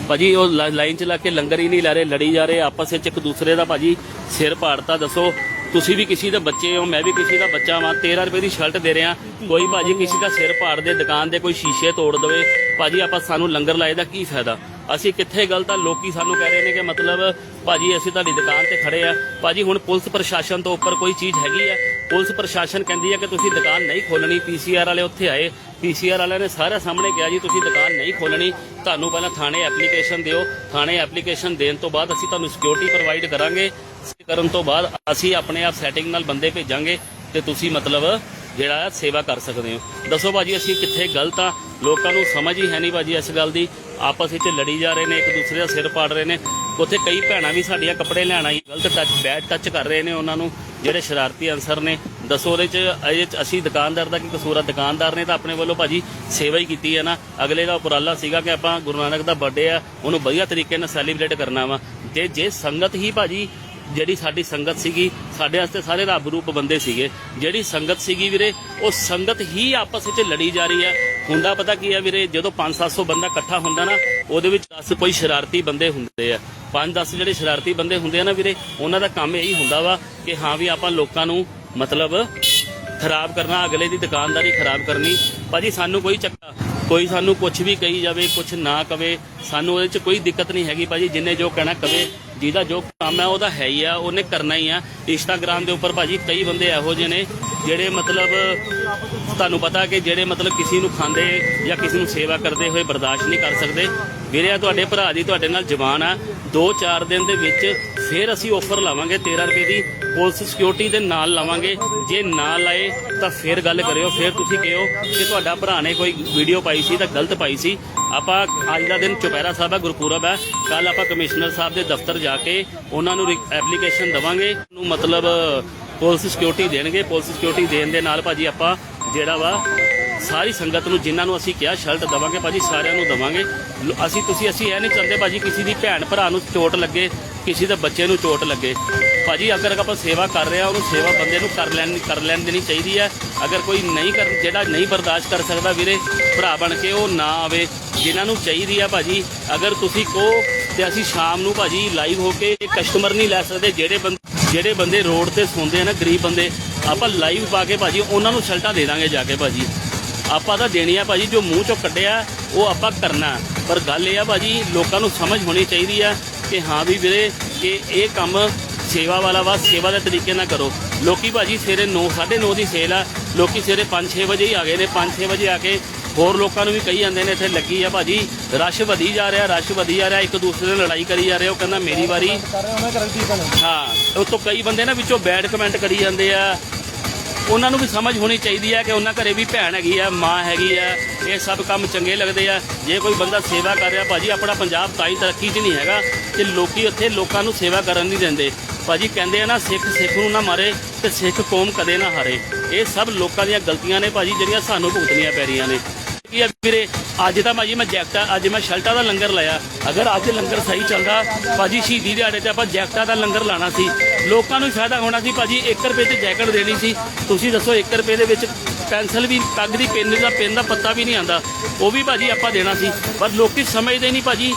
ਭਾਜੀ, ਉਹ ਲਾਈਨ 'ਚ ਲਾ ਕੇ ਲੰਗਰ ਹੀ ਨਹੀਂ ਲੈ ਰਹੇ, ਲੜੀ ਜਾ ਰਹੇ, ਆਪਸ ਵਿੱਚ ਇੱਕ ਦੂਸਰੇ ਦਾ ਭਾਜੀ ਸਿਰ ਪਾੜਤਾ, ਦੱਸੋ, ਤੁਸੀਂ ਵੀ ਕਿਸੇ ਦੇ ਬੱਚੇ ਹੋ, ਮੈਂ ਵੀ ਕਿਸੇ ਦਾ ਬੱਚਾ ਵਾਂ 13 ਰੁਪਏ ਦੀ ਸ਼ਰਟ ਦੇ ਰਿਹਾ, ਕੋਈ ਭਾਜੀ ਕਿਸੇ ਦਾ ਸਿਰ ਪਾੜ ਦੇ, ਦੁਕਾਨ ਦੇ ਕੋਈ ਸ਼ੀਸ਼ੇ ਤੋੜ ਦੇਵੇ, ਭਾਜੀ ਆਪਾਂ ਸਾਨੂੰ ਲੰਗਰ ਲਾਏ ਦਾ ਕੀ ਫਾਇਦਾ? ਅਸੀਂ ਕਿੱਥੇ ਗਲਤ ਆ? ਲੋਕੀ ਸਾਨੂੰ ਕਹਿ ਰਹੇ ਨੇ ਕਿ ਮਤਲਬ ਭਾਜੀ ਅਸੀਂ ਤੁਹਾਡੀ ਦੁਕਾਨ ਤੇ ਖੜੇ ਆ। ਭਾਜੀ, ਹੁਣ ਪੁਲਿਸ ਪ੍ਰਸ਼ਾਸਨ ਤੋਂ ਉੱਪਰ ਕੋਈ ਚੀਜ਼ ਹੈਗੀ ਆ? ਪੁਲਿਸ ਪ੍ਰਸ਼ਾਸਨ ਕਹਿੰਦੀ ਹੈ ਕਿ ਤੁਸੀਂ ਦੁਕਾਨ ਨਹੀਂ ਖੋਲਣੀ ਪੀਸੀਆਰ ਵਾਲੇ ਉੱਥੇ ਆਏ ਪੀਸੀਆਰ ਵਾਲਿਆਂ ਨੇ ਸਾਰਾ ਸਾਹਮਣੇ ਕਿਹਾ ਜੀ, ਤੁਸੀਂ ਦੁਕਾਨ ਨਹੀਂ ਖੋਲਣੀ ਤੁਹਾਨੂੰ ਪਹਿਲਾਂ ਥਾਣੇ ਐਪਲੀਕੇਸ਼ਨ ਦਿਓ। ਥਾਣੇ ਐਪਲੀਕੇਸ਼ਨ ਦੇਣ ਤੋਂ ਬਾਅਦ ਅਸੀਂ ਤੁਹਾਨੂੰ ਸਿਕਿਉਰਿਟੀ ਪ੍ਰੋਵਾਈਡ ਕਰਾਂਗੇ। ਕਰਨ ਤੋਂ ਬਾਅਦ ਅਸੀਂ ਆਪਣੇ ਆਪ ਸੈਟਿੰਗ ਨਾਲ ਬੰਦੇ ਭੇਜਾਂਗੇ ਤੇ ਤੁਸੀਂ ਮਤਲਬ ਜਿਹੜਾ ਸੇਵਾ ਕਰ ਸਕਦੇ ਹੋ। ਦੱਸੋ ਭਾਜੀ, ਅਸੀਂ ਕਿੱਥੇ ਗਲਤ ਆ? ਲੋਕਾਂ ਨੂੰ ਸਮਝ ਹੀ ਹੈ ਨਹੀਂ ਭਾਜੀ ਇਸ ਗੱਲ ਦੀ। ਆਪਸ ਵਿੱਚ ਲੜੀ ਜਾ ਰਹੇ ਨੇ, ਇੱਕ ਦੂਸਰੇ ਦਾ ਸਿਰ ਪਾੜ ਰਹੇ ਨੇ। ਉੱਥੇ ਕਈ ਭੈਣਾਂ ਵੀ ਸਾਡੀਆਂ ਕੱਪੜੇ ਲੈਣ ਆਈ ਗਲਤ ਟੱਚ ਬੈਡ ਟੱਚ ਕਰ ਰਹੇ ਨੇ ਉਹਨਾਂ ਨੂੰ, ਜਿਹੜੇ ਸ਼ਰਾਰਤੀ ਅਨਸਰ ਨੇ। ਦੱਸੋ ਉਹਦੇ ਚ ਇਹਦੇ ਅਸੀਂ ਦੁਕਾਨਦਾਰ ਦਾ ਕੀ ਕਸੂਰ ਆ? ਦੁਕਾਨਦਾਰ ਨੇ ਤਾਂ ਆਪਣੇ ਵੱਲੋਂ ਭਾਜੀ ਸੇਵਾ ਹੀ ਕੀਤੀ ਹੈ ਨਾ। ਅਗਲੇ ਦਾ ਉਪਰਾਲਾ ਸੀਗਾ ਕਿ ਆਪਾਂ ਗੁਰੂ ਨਾਨਕ ਦਾ ਬਰਥਡੇ ਆ, ਉਹਨੂੰ ਵਧੀਆ ਤਰੀਕੇ ਨਾਲ ਸੈਲੀਬ੍ਰੇਟ ਕਰਨਾ ਵਾ। ਜੇ ਜੇ ਸੰਗਤ ਹੀ ਭਾਜੀ, ਜਿਹੜੀ ਸਾਡੀ ਸੰਗਤ ਸੀਗੀ, ਸਾਡੇ ਵਾਸਤੇ ਸਾਰੇ ਰੱਬ ਰੂਪ ਬੰਦੇ ਸੀਗੇ, ਜਿਹੜੀ ਸੰਗਤ ਸੀਗੀ ਵੀਰੇ, ਉਹ ਸੰਗਤ ਹੀ ਆਪਸ ਵਿੱਚ ਲੜੀ ਜਾ ਰਹੀ ਹੈ ਹੁੰਦਾ ਪਤਾ ਕੀ ਹੈ ਵੀਰੇ, ਜਦੋਂ 5-700 ਬੰਦਾ ਇਕੱਠਾ ਹੁੰਦਾ ਨਾ, ਉਹਦੇ ਵਿੱਚ 10 ਕੋਈ ਸ਼ਰਾਰਤੀ ਬੰਦੇ ਹੁੰਦੇ ਆ। 5-10 ਜਿਹੜੇ ਸ਼ਰਾਰਤੀ ਬੰਦੇ ਹੁੰਦੇ ਆ ਨਾ ਵੀਰੇ, ਉਹਨਾਂ ਦਾ ਕੰਮ ਇਹੀ ਹੁੰਦਾ ਵਾ ਕਿ ਹਾਂ ਵੀ ਆਪਾਂ ਲੋਕਾਂ ਨੂੰ ਮਤਲਬ ਖਰਾਬ ਕਰਨਾ, ਅਗਲੇ ਦੀ ਦੁਕਾਨਦਾਰੀ ਖਰਾਬ ਕਰਨੀ। ਭਾਜੀ ਸਾਨੂੰ ਕੋਈ ਚੱਕਾ ਕੋਈ ਸਾਨੂੰ ਕੁਝ ਵੀ ਕਹੀ ਜਾਵੇ ਕੁਝ ਨਾ ਕਵੇ, ਸਾਨੂੰ ਉਹਦੇ 'ਚ ਕੋਈ ਦਿੱਕਤ ਨਹੀਂ ਹੈਗੀ ਭਾਜੀ। ਜਿੰਨੇ ਜੋ ਕਹਿਣਾ ਕਵੇ, ਜਿਹਦਾ ਜੋ ਕੰਮ ਹੈ ਉਹਦਾ ਹੈ ਹੀ ਆ, ਉਹਨੇ ਕਰਨਾ ਹੀ ਆ। ਇੰਸਟਾਗ੍ਰam ਦੇ ਉੱਪਰ ਭਾਜੀ ਕਈ ਬੰਦੇ ਇਹੋ ਜਿਹੇ ਨੇ, ਜਿਹੜੇ ਮਤਲਬ ਤੁਹਾਨੂੰ ਪਤਾ ਕਿ ਜਿਹੜੇ ਮਤਲਬ ਕਿਸੇ ਨੂੰ ਖਾਂਦੇ ਜਾਂ ਕਿਸੇ ਨੂੰ ਸੇਵਾ ਕਰਦੇ ਹੋਏ ਬਰਦਾਸ਼ਤ ਨਹੀਂ ਕਰ ਸਕਦੇ। ਵੀਰੇ ਆ ਤੁਹਾਡੇ ਭਰਾ ਦੀ ਤੁਹਾਡੇ ਨਾਲ ਜਵਾਨ ਆ। 2-4 ਦਿਨ ਦੇ ਵਿੱਚ ਫਿਰ ਅਸੀਂ ਆਫਰ ਲਾਵਾਂਗੇ 13 ਰੁਪਏ ਦੀ, ਪੁਲਿਸ ਸਿਕਿਉਰਿਟੀ ਦੇ ਨਾਲ ਲਾਵਾਂਗੇ। ਜੇ ਨਾ ਲਾਏ ਤਾਂ ਫਿਰ ਗੱਲ ਕਰਿਓ, ਫਿਰ ਤੁਸੀਂ ਕਹਿਓ ਕਿ ਤੁਹਾਡਾ ਭਰਾ ਨੇ ਕੋਈ ਵੀਡੀਓ ਪਾਈ ਸੀ ਤਾਂ ਗਲਤ ਪਾਈ ਸੀ। ਆਪਾਂ ਅੱਜ ਦਾ ਦਿਨ ਚੁਪਹਿਰਾ ਸਾਹਿਬ ਹੈ ਗੁਰਪੁਰਬ ਹੈ ਕੱਲ ਆਪਾਂ ਕਮਿਸ਼ਨਰ ਸਾਹਿਬ ਦੇ ਦਫ਼ਤਰ ਜਾ ਕੇ ਉਹਨਾਂ ਨੂੰ ਐਪਲੀਕੇਸ਼ਨ ਦਵਾਂਗੇ। ਨੂੰ ਮਤਲਬ ਪੁਲਿਸ ਸਿਕਿਉਰਿਟੀ ਦੇਣਗੇ। ਪੁਲਿਸ ਸਿਕਿਉਰਿਟੀ ਦੇਣ ਦੇ ਨਾਲ ਭਾਜੀ ਆਪਾਂ ਜਿਹੜਾ ਵਾ ਸਾਰੀ ਸੰਗਤ ਨੂੰ ਜਿਨ੍ਹਾਂ ਨੂੰ ਅਸੀਂ ਕਿਹਾ ਸ਼ਰਟ ਦਵਾਂਗੇ, ਭਾਜੀ ਸਾਰਿਆਂ ਨੂੰ ਦਵਾਂਗੇ। ਅਸੀਂ, ਤੁਸੀਂ, ਅਸੀਂ ਇਹ ਨਹੀਂ ਚਾਹੁੰਦੇ ਭਾਜੀ ਕਿਸੇ ਦੀ ਭੈਣ ਭਰਾ ਨੂੰ ਚੋਟ ਲੱਗੇ, ਕਿਸੇ ਦੇ ਬੱਚੇ ਨੂੰ ਚੋਟ ਲੱਗੇ। ਭਾਜੀ, ਅਗਰ ਆਪਾਂ ਸੇਵਾ ਕਰ ਰਹੇ ਆ ਉਹਨੂੰ ਸੇਵਾ ਬੰਦੇ ਨੂੰ ਕਰ ਲੈਣ ਕਰ ਲੈਣ ਦੇਣੀ ਚਾਹੀਦੀ ਹੈ। ਅਗਰ ਕੋਈ ਨਹੀਂ ਕਰ, ਜਿਹੜਾ ਨਹੀਂ ਬਰਦਾਸ਼ਤ ਕਰ ਸਕਦਾ ਵੀਰੇ, ਭਰਾ ਬਣ ਕੇ ਉਹ ਨਾ ਆਵੇ, ਜਿਨ੍ਹਾਂ ਨੂੰ ਚਾਹੀਦੀ ਆ ਭਾਜੀ। ਅਗਰ ਤੁਸੀਂ ਕਹੋ ਤੇ ਅਸੀਂ ਸ਼ਾਮ ਨੂੰ ਭਾਜੀ ਲਾਈਵ ਹੋ ਕੇ ਕਸਟਮਰ ਨਹੀਂ ਲੈ ਸਕਦੇ, ਜਿਹੜੇ ਬੰਦੇ ਜਿਹੜੇ ਬੰਦੇ ਰੋਡ ਤੇ ਸੌਂਦੇ ਆ ਨਾ, ਗਰੀਬ ਬੰਦੇ, ਆਪਾਂ ਲਾਈਵ ਪਾ ਕੇ ਭਾਜੀ ਉਹਨਾਂ ਨੂੰ ਸ਼ਲਟਾਂ ਦੇ ਦਾਂਗੇ ਜਾ ਕੇ ਭਾਜੀ। ਆਪਾਂ ਤਾਂ ਦੇਣੀ ਆ ਭਾਜੀ ਜੋ ਮੂੰਹ ਚੋਂ ਕੱਢਿਆ ਉਹ ਆਪਾਂ ਕਰਨਾ। ਪਰ ਗੱਲ ਇਹ ਆ ਭਾਜੀ ਲੋਕਾਂ ਨੂੰ ਸਮਝ ਹੋਣੀ ਚਾਹੀਦੀ ਆ ਕਿ ਹਾਂ ਵੀ ਵੀਰੇ ਕਿ ਇਹ ਕੰਮ ਸੇਵਾ ਵਾਲਾ ਵਾ ਸੇਵਾ ਦੇ ਤਰੀਕੇ ਨਾਲ ਕਰੋ। ਲੋਕੀ ਭਾਜੀ ਸਵੇਰੇ 9 9:30 ਦੀ ਸੇਲ ਆ। ਲੋਕੀ ਸਵੇਰੇ 5-6 ਵਜੇ ਹੀ ਆ ਗਏ ਨੇ। 5-6 ਵਜੇ ਆ ਕੇ ਹੋਰ ਲੋਕਾਂ ਨੂੰ ਵੀ ਕਹੀ ਜਾਂਦੇ ਨੇ ਇੱਥੇ ਲੱਗੀ ਆ ਭਾਜੀ ਰਸ਼ ਵਧੀ ਜਾ ਰਿਹਾ ਰਸ਼ ਵਧੀ ਜਾ ਰਿਹਾ ਇੱਕ ਦੂਸਰੇ ਨਾਲ ਲੜਾਈ ਕਰੀ ਜਾ ਰਹੇ ਉਹ ਕਹਿੰਦਾ ਮੇਰੀ ਵਾਰੀ ਹਾਂ ਉਹ ਤੋਂ ਕਈ ਬੰਦੇ ਨਾ ਵਿੱਚੋਂ ਬੈਡ ਕਮੈਂਟ ਕਰੀ ਜਾਂਦੇ ਆ। ਉਹਨਾਂ ਨੂੰ ਵੀ ਸਮਝ ਹੋਣੀ ਚਾਹੀਦੀ ਹੈ ਕਿ ਉਹਨਾਂ ਘਰੇ ਵੀ ਭੈਣ ਹੈਗੀ ਆ, ਮਾਂ ਹੈਗੀ ਆ, ਇਹ ਸਭ ਕੰਮ ਚੰਗੇ ਲੱਗਦੇ ਆ। ਜੇ ਕੋਈ ਬੰਦਾ ਸੇਵਾ ਕਰ ਰਿਹਾ, ਭਾਜੀ ਆਪਣਾ ਪੰਜਾਬ ਤਾਂ ਹੀ ਤਰੱਕੀ 'ਚ ਨਹੀਂ ਹੈਗਾ ਕਿ ਲੋਕੀ ਉੱਥੇ ਲੋਕਾਂ ਨੂੰ ਸੇਵਾ ਕਰਨ ਨਹੀਂ ਦਿੰਦੇ। ਭਾਜੀ ਕਹਿੰਦੇ ਆ ਨਾ, ਸਿੱਖ ਸਿੱਖ ਨੂੰ ਨਾ ਮਾਰੇ ਤੇ ਸਿੱਖ ਕੌਮ ਕਦੇ ਨਾ ਹਾਰੇ। ਇਹ ਸਭ ਲੋਕਾਂ ਦੀਆਂ ਗਲਤੀਆਂ ਨੇ ਭਾਜੀ, ਜਿਹੜੀਆਂ ਸਾਨੂੰ ਭੁਗਤਣੀਆਂ ਪੈ ਰਹੀਆਂ ਨੇ। ਕੀ ਆ ਵੀਰੇ ਅੱਜ ਤਾਂ ਭਾਜੀ ਮੈਂ ਜੈਕਟਾ ਅੱਜ ਮੈਂ ਸ਼ਰਟਾਂ ਦਾ ਲੰਗਰ ਲਾਇਆ। ਅਗਰ ਅੱਜ ਲੰਗਰ ਸਹੀ ਚੱਲਦਾ, ਭਾਜੀ ਸ਼ਹੀਦੀ ਦਿਹਾੜੇ ਤੇ ਆਪਾਂ ਜੈਕਟਾਂ ਦਾ ਲੰਗਰ ਲਾਣਾ ਸੀ। ਲੋਕਾਂ ਨੂੰ ਵੀ ਫਾਇਦਾ ਹੋਣਾ ਸੀ, ਭਾਜੀ 1 ਰੁਪਏ ਤੇ ਜੈਕਟ ਦੇਣੀ ਸੀ। ਤੁਸੀਂ ਦੱਸੋ 1 ਰੁਪਏ ਦੇ ਵਿੱਚ ਪੈਨਸਲ ਵੀ ਕੱਗ ਦੀ ਪੈਨ ਦਾ ਪੈਨ ਦਾ ਪੱਤਾ ਵੀ ਨਹੀਂ ਆਂਦਾ ਉਹ ਵੀ ਭਾਜੀ ਆਪਾਂ ਦੇਣਾ ਸੀ। ਪਰ ਲੋਕੀ ਸਮਝਦੇ ਨਹੀਂ ਭਾਜੀ।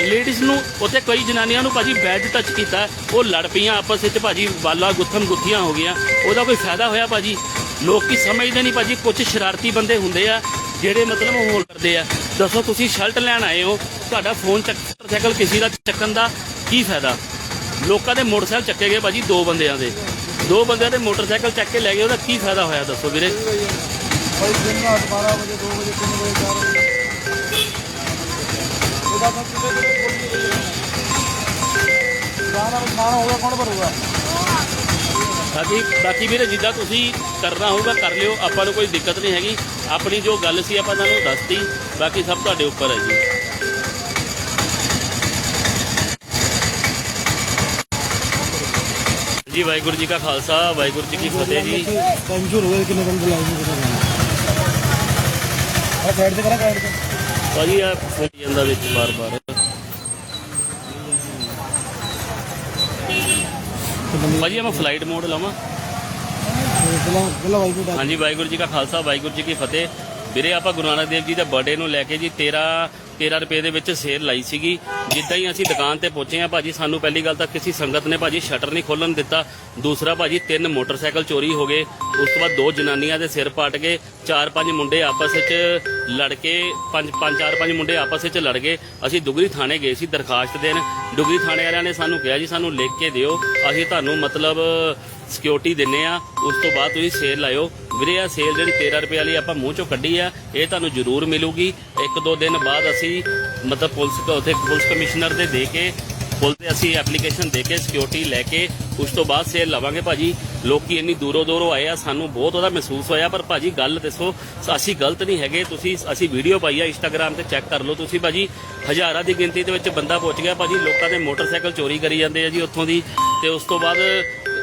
ਲੇਡੀਜ਼ ਨੂੰ, ਉੱਥੇ ਕਈ ਜਨਾਨੀਆਂ ਨੂੰ ਭਾਜੀ ਬੈਡ ਟੱਚ ਕੀਤਾ। ਉਹ ਲੜ ਪਈਆਂ, ਆਪਸ ਵਿੱਚ ਭਾਜੀ ਵਾਲਾ ਗੁੱਥਮ ਗੁੱਥੀਆਂ ਹੋ ਗਈਆਂ। ਉਹਦਾ ਕੋਈ ਫਾਇਦਾ ਹੋਇਆ ਭਾਜੀ? ਲੋਕੀ ਸਮਝਦੇ ਨਹੀਂ ਭਾਜੀ ਕੁਝ ਸ਼ਰਾਰਤੀ ਬੰਦੇ ਹੁੰਦੇ ਆ। ਜਿਹੜੇ ਮਤਲਬ ਹੋਲ ਕਰਦੇ ਆ। ਦੱਸੋ ਤੁਸੀਂ ਸ਼ਰਟ ਲੈਣ ਆਏ ਹੋ ਤੁਹਾਡਾ ਫੋਨ ਚੱਕ ਮੋਟਰਸਾਈਕਲ ਕਿਸੇ ਦਾ ਚੱਕਣ ਦਾ ਕੀ ਫਾਇਦਾ? ਲੋਕਾਂ ਦੇ ਮੋਟਰਸਾਈਕਲ ਚੱਕੇ ਗਏ ਭਾਜੀ ਦੋ ਬੰਦਿਆਂ ਦੇ। ਦੋ ਬੰਦਿਆਂ ਦੇ ਮੋਟਰਸਾਈਕਲ ਚੱਕ ਕੇ ਲੈ ਗਏ ਉਹਦਾ ਕੀ ਫਾਇਦਾ ਹੋਇਆ ਦੱਸੋ ਵੀਰੇ? ਭਾਈ ਦਿਨ ਰਾਤ 12 ਵਜੇ 2 ਵਜੇ 3 ਵਜੇ 4 ਵਜੇ। ਉਹਦਾ ਤਾਂ ਕਿਤੇ ਕਿਤੇ ਬੋਲੀ ਗਾਣਾ ਖਾਣਾ ਹੋਗਾ ਕੌਣ ਭਰੂਗਾ? ਬਾਕੀ ਬਾਕੀ ਵੀਰੇ ਜਿੱਦਾਂ ਤੁਸੀਂ ਕਰਨਾ ਹੋਊਗਾ ਕਰ ਲਿਓ ਆਪਾਂ ਨੂੰ ਕੋਈ ਦਿੱਕਤ ਨਹੀਂ ਹੈਗੀ। ਆਪਣੀ ਜੋ ਗੱਲ ਸੀ ਆਪਾਂ ਤੁਹਾਨੂੰ ਦੱਸਤੀ ਬਾਕੀ ਸਭ ਤੁਹਾਡੇ ਉੱਪਰ ਹੈ ਜੀ। ਜੀ ਵਾਹਿਗੁਰੂ ਜੀ ਕਾ ਖਾਲਸਾ ਵਾਹਿਗੁਰੂ ਜੀ ਕੀ ਫਤਿਹ ਜੀ। ਟਾਈਮ ਸ਼ੁਰੂ ਹੋ ਗਿਆ ਕਿੰਨੇ ਬੰਦੇ ਲਾਈਵ ਨੂੰ ਆ ਸਾਈਡ ਤੇ ਕਰਾ ਸਾਈਡ ਤੇ? ਭਾਜੀ ਆ ਫੁੱਲ ਜਾਂਦਾ ਵਿੱਚ ਬਾਰ-ਬਾਰ। ਭਾਜੀ ਆ ਮੈਂ ਫਲਾਈਟ ਮੋਡ ਲਾਵਾਂ ਪਹਿਲਾਂ ਪਹਿਲਾਂ ਵਾਈਫ ਦਾ ਹਾਂਜੀ, ਵਾਹਿਗੁਰੂ ਜੀ ਕਾ ਖਾਲਸਾ, ਵਾਹਿਗੁਰੂ ਜੀ ਕੀ ਫਤਿਹ। ਵੀਰੇ, ਆਪਾਂ ਗੁਰੂ ਨਾਨਕ ਦੇਵ ਜੀ ਦੇ ਬਰਥਡੇ ਨੂੰ ਲੈ ਕੇ ਜੀ 13 13 ਰੁਪਏ ਦੇ ਵਿੱਚ ਸੇਲ ਲਾਈ ਸੀਗੀ। ਜਿੱਦਾਂ ਹੀ ਅਸੀਂ ਦੁਕਾਨ ਤੇ ਪਹੁੰਚੇ ਆ ਭਾਜੀ, ਸਾਨੂੰ ਪਹਿਲੀ ਗੱਲ ਤਾਂ ਕਿਸੇ ਸੰਗਤ ਨੇ ਭਾਜੀ ਸ਼ਟਰ ਨਹੀਂ ਖੋਲਣ ਦਿੱਤਾ। ਦੂਸਰਾ ਭਾਜੀ, ਤਿੰਨ ਮੋਟਰਸਾਈਕਲ ਚੋਰੀ ਹੋ ਗਏ। ਉਸ ਤੋਂ ਬਾਅਦ ਦੋ ਜਨਾਨੀਆਂ ਦੇ ਸਿਰ ਪਾਟ ਗਏ। ਚਾਰ ਪੰਜ ਮੁੰਡੇ ਆਪਸ ਵਿੱਚ ਲੜ ਕੇ, ਪੰਜ ਪੰਜ, ਚਾਰ, ਪੰਜ ਮੁੰਡੇ ਆਪਸ ਵਿੱਚ ਲੜ ਗਏ। ਅਸੀਂ ਦੁਗਰੀ ਥਾਣੇ ਗਏ ਸੀ ਦਰਖਾਸਤ ਦੇਣ। ਦੁਗਰੀ ਥਾਣੇ ਵਾਲਿਆਂ ਨੇ ਸਾਨੂੰ ਕਿਹਾ ਜੀ, ਸਾਨੂੰ ਲਿਖ ਕੇ ਦਿਓ। ਅਸੀਂ ਤੁਹਾਨੂੰ ਮਤਲਬ ਸਿਕਿਉਰਿਟੀ ਦਿੰਨੇ ਆ, ਉਸ ਤੋਂ ਬਾਅਦ ਤੁਸੀਂ ਸੇਲ ਲਾਇਓ। ਵੀਰੇ ਆ ਸੇਲ ਜਿਹੜੀ 13 ਰੁਪਏ ਵਾਲੀ ਆਪਾਂ ਮੂੰਹ ਚੋਂ ਕੱਢੀ ਆ, ਇਹ ਤੁਹਾਨੂੰ ਜ਼ਰੂਰ ਮਿਲੂਗੀ। ਇੱਕ ਦੋ ਦਿਨ ਬਾਅਦ ਅਸੀਂ ਮਤਲਬ ਪੁਲਿਸ ਕੋ ਉੱਥੇ ਪੁਲਿਸ ਕਮਿਸ਼ਨਰ ਦੇ ਦੇ ਕੇ ਪੁਲਿਸ ਦੇ ਅਸੀਂ ਐਪਲੀਕੇਸ਼ਨ ਦੇ ਕੇ ਸਿਕਿਉਰਿਟੀ ਲੈ ਕੇ, ਉਸ ਤੋਂ ਬਾਅਦ ਸੇਲ ਲਵਾਂਗੇ ਭਾਜੀ। ਲੋਕੀ ਇੰਨੀ ਦੂਰੋਂ ਦੂਰੋਂ ਆਏ ਆ, ਸਾਨੂੰ ਬਹੁਤ ਉਹਦਾ ਮਹਿਸੂਸ ਹੋਇਆ, ਪਰ ਭਾਜੀ ਗੱਲ ਦੱਸੋ, ਅਸੀਂ ਗਲਤ ਨਹੀਂ ਹੈਗੇ। ਤੁਸੀਂ, ਅਸੀਂ ਵੀਡੀਓ ਪਾਈ ਆ ਇੰਸਟਾਗ੍ਰam ਤੇ ਚੈੱਕ ਕਰ ਲਓ ਤੁਸੀਂ ਭਾਜੀ। ਹਜ਼ਾਰਾਂ ਦੀ ਗਿਣਤੀ ਦੇ ਵਿੱਚ ਬੰਦਾ ਪਹੁੰਚ ਗਿਆ, ਭਾਜੀ ਲੋਕਾਂ ਦੇ ਮੋਟਰਸਾਈਕਲ ਚੋਰੀ ਕਰੀ ਜਾਂਦੇ ਆ ਜੀ ਉੱਥੋਂ ਦੀ। ਤੇ ਉਸ ਤੋਂ ਬਾਅਦ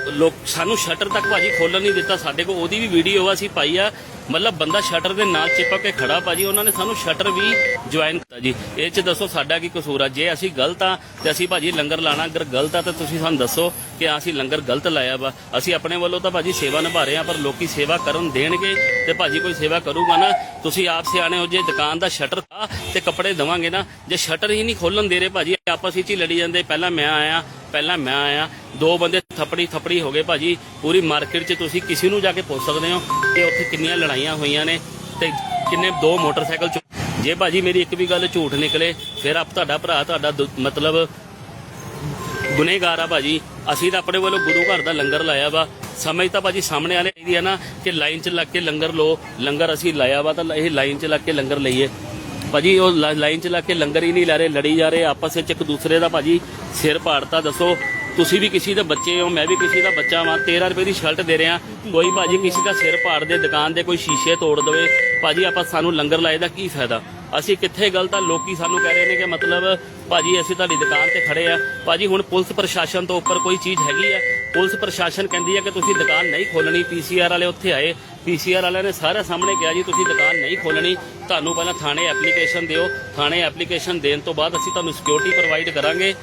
ਲੋਕ ਸਾਨੂੰ ਸ਼ਟਰ ਤੱਕ ਭਾਜੀ ਖੋਲਣ ਨਹੀਂ ਦਿੱਤਾ, ਸਾਡੇ ਕੋਲ ਉਹਦੀ ਵੀ ਵੀਡੀਓ ਆ ਅਸੀਂ ਪਾਈ ਆ। ਮਤਲਬ ਬੰਦਾ ਸ਼ਟਰ ਦੇ ਨਾਲ ਚਿਪਕ ਕੇ ਖੜਾ ਭਾਜੀ, ਉਹਨਾਂ ਨੇ ਸਾਨੂੰ ਸ਼ਟਰ ਵੀ ਜੁਆਇਨ ਕੀਤਾ ਜੀ। ਇਹ ਚ ਦੱਸੋ ਸਾਡਾ ਕੀ ਕਸੂਰ ਆ? ਜੇ ਅਸੀਂ ਗਲਤ ਆ, ਤੇ ਅਸੀਂ ਭਾਜੀ ਲੰਗਰ ਲਾਣਾ। ਅਗਰ ਗਲਤ ਆ, ਤਾਂ ਤੁਸੀਂ ਸਾਨੂੰ ਦੱਸੋ ਕਿ ਅਸੀਂ ਲੰਗਰ ਗਲਤ ਲਾਇਆ ਵਾ। ਅਸੀਂ ਆਪਣੇ ਵੱਲੋਂ ਤਾਂ ਭਾਜੀ ਸੇਵਾ ਨਿਭਾ ਰਹੇ ਆ ਪਰ ਲੋਕੀ ਸੇਵਾ ਕਰਨ ਦੇਣਗੇ ਤੇ ਭਾਜੀ ਕੋਈ ਸੇਵਾ ਕਰੂਗਾ ਨਾ। ਤੁਸੀਂ ਆਪ ਸਿਆਣੇ ਹੋ, ਜੇ ਦੁਕਾਨ ਦਾ ਸ਼ਟਰ ਆ ਤੇ ਕੱਪੜੇ ਦਵਾਂਗੇ ਨਾ। ਜੇ ਸ਼ਟਰ ਹੀ ਨਹੀਂ ਖੋਲਣ ਦੇ ਰਹੇ ਭਾਜੀ, ਆਪਸ ਵਿੱਚ ਹੀ ਲੜੀ ਜਾਂਦੇ। ਪਹਿਲਾਂ ਮੈਂ ਆਇਆ, ਪਹਿਲਾਂ ਮੈਂ ਆਇਆ। ਦੋ ਬੰਦੇ ਥੱਪੜੀ ਥੱਪੜੀ ਹੋ ਗਏ ਭਾਜੀ। ਪੂਰੀ ਮਾਰਕੀਟ 'ਚ ਤੁਸੀਂ ਕਿਸੇ ਨੂੰ ਜਾ ਕੇ ਪੁੱਛ ਸਕਦੇ ਹੋ। ਕਿ ਉੱਥੇ ਕਿੰਨੀਆਂ ਲੜਾਈਆਂ ਹੋਈਆਂ ਨੇ ਤੇ ਕਿੰਨੇ ਦੋ ਮੋਟਰਸਾਈਕਲ ਜੇ ਭਾਜੀ ਮੇਰੀ ਇੱਕ ਵੀ ਗੱਲ ਝੂਠ ਨਿਕਲੇ, ਫਿਰ ਆਪ ਤੁਹਾਡਾ ਭਰਾ, ਤੁਹਾਡਾ ਮਤਲਬ ਗੁਨੇਗਾਰ ਆ ਭਾਜੀ। ਅਸੀਂ ਤਾਂ ਆਪਣੇ ਵੱਲੋਂ ਗੁਰੂ ਘਰ ਦਾ ਲੰਗਰ ਲਾਇਆ ਵਾ। ਸਮਝ ਤਾਂ ਭਾਜੀ ਸਾਹਮਣੇ ਵਾਲੇ ਦੀ ਆ ਨਾ ਕਿ ਲਾਈਨ 'ਚ ਲੱਗ ਕੇ ਲੰਗਰ ਲੋ ਲੰਗਰ ਅਸੀਂ ਲਾਇਆ ਵਾ ਤਾਂ ਇਹ ਲਾਈਨ 'ਚ ਲੱਗ ਕੇ ਲੰਗਰ ਲਈਏ। ਭਾਜੀ, ਉਹ ਲਾ- ਲਾਈਨ 'ਚ ਲੱਗ ਕੇ ਲੰਗਰ ਹੀ ਨਹੀਂ ਲੈ ਰਹੇ, ਲੜੀ ਜਾ ਰਹੇ, ਆਪਸ ਵਿੱਚ ਇੱਕ ਦੂਸਰੇ ਦਾ ਭਾਜੀ ਸਿਰ ਪਾੜਤਾ ਦੱਸੋ। ਤੁਸੀਂ ਵੀ ਕਿਸੇ ਦੇ ਬੱਚੇ ਹੋ, ਮੈਂ ਵੀ ਕਿਸੇ ਦਾ ਬੱਚਾ ਵਾਂ 13 ਰੁਪਏ ਦੀ ਸ਼ਰਟ ਦੇ ਰਿਹਾ। ਕੋਈ ਭਾਜੀ ਕਿਸੇ ਦਾ ਸਿਰ ਪਾੜ ਦੇ, ਦੁਕਾਨ ਦੇ ਕੋਈ ਸ਼ੀਸ਼ੇ ਤੋੜ ਦੇਵੇ, ਭਾਜੀ ਆਪਾਂ ਸਾਨੂੰ ਲੰਗਰ ਲਾਏ ਦਾ ਕੀ ਫਾਇਦਾ? ਅਸੀਂ ਕਿੱਥੇ ਗਲਤ ਆ? ਲੋਕੀ ਸਾਨੂੰ ਕਹਿ ਰਹੇ ਨੇ ਕਿ ਮਤਲਬ ਭਾਜੀ ਅਸੀਂ ਤੁਹਾਡੀ ਦੁਕਾਨ ਤੇ ਖੜੇ ਆ। ਭਾਜੀ ਹੁਣ ਪੁਲਿਸ ਪ੍ਰਸ਼ਾਸਨ ਤੋਂ ਉੱਪਰ ਕੋਈ ਚੀਜ਼ ਹੈਗੀ ਆ? ਪੁਲਿਸ ਪ੍ਰਸ਼ਾਸਨ ਕਹਿੰਦੀ ਹੈ ਕਿ ਤੁਸੀਂ ਦੁਕਾਨ ਨਹੀਂ ਖੋਲਣੀ ਪੀਸੀਆਰ ਵਾਲੇ ਉੱਥੇ ਆਏ। ਪੀਸੀਆਰ ਵਾਲਿਆਂ ਨੇ ਸਾਰੇ ਸਾਹਮਣੇ ਕਿਹਾ ਜੀ, ਤੁਸੀਂ ਦੁਕਾਨ ਨਹੀਂ ਖੋਲਣੀ ਤੁਹਾਨੂੰ ਪਹਿਲਾਂ ਥਾਣੇ ਐਪਲੀਕੇਸ਼ਨ ਦਿਓ। ਥਾਣੇ ਐਪਲੀਕੇਸ਼ਨ ਦੇਣ ਤੋਂ ਬਾਅਦ ਅਸੀਂ ਤੁਹਾਨੂੰ ਸਿਕਿਉਰਿਟੀ ਪ੍ਰੋਵਾਈਡ ਕਰਾਂਗੇ।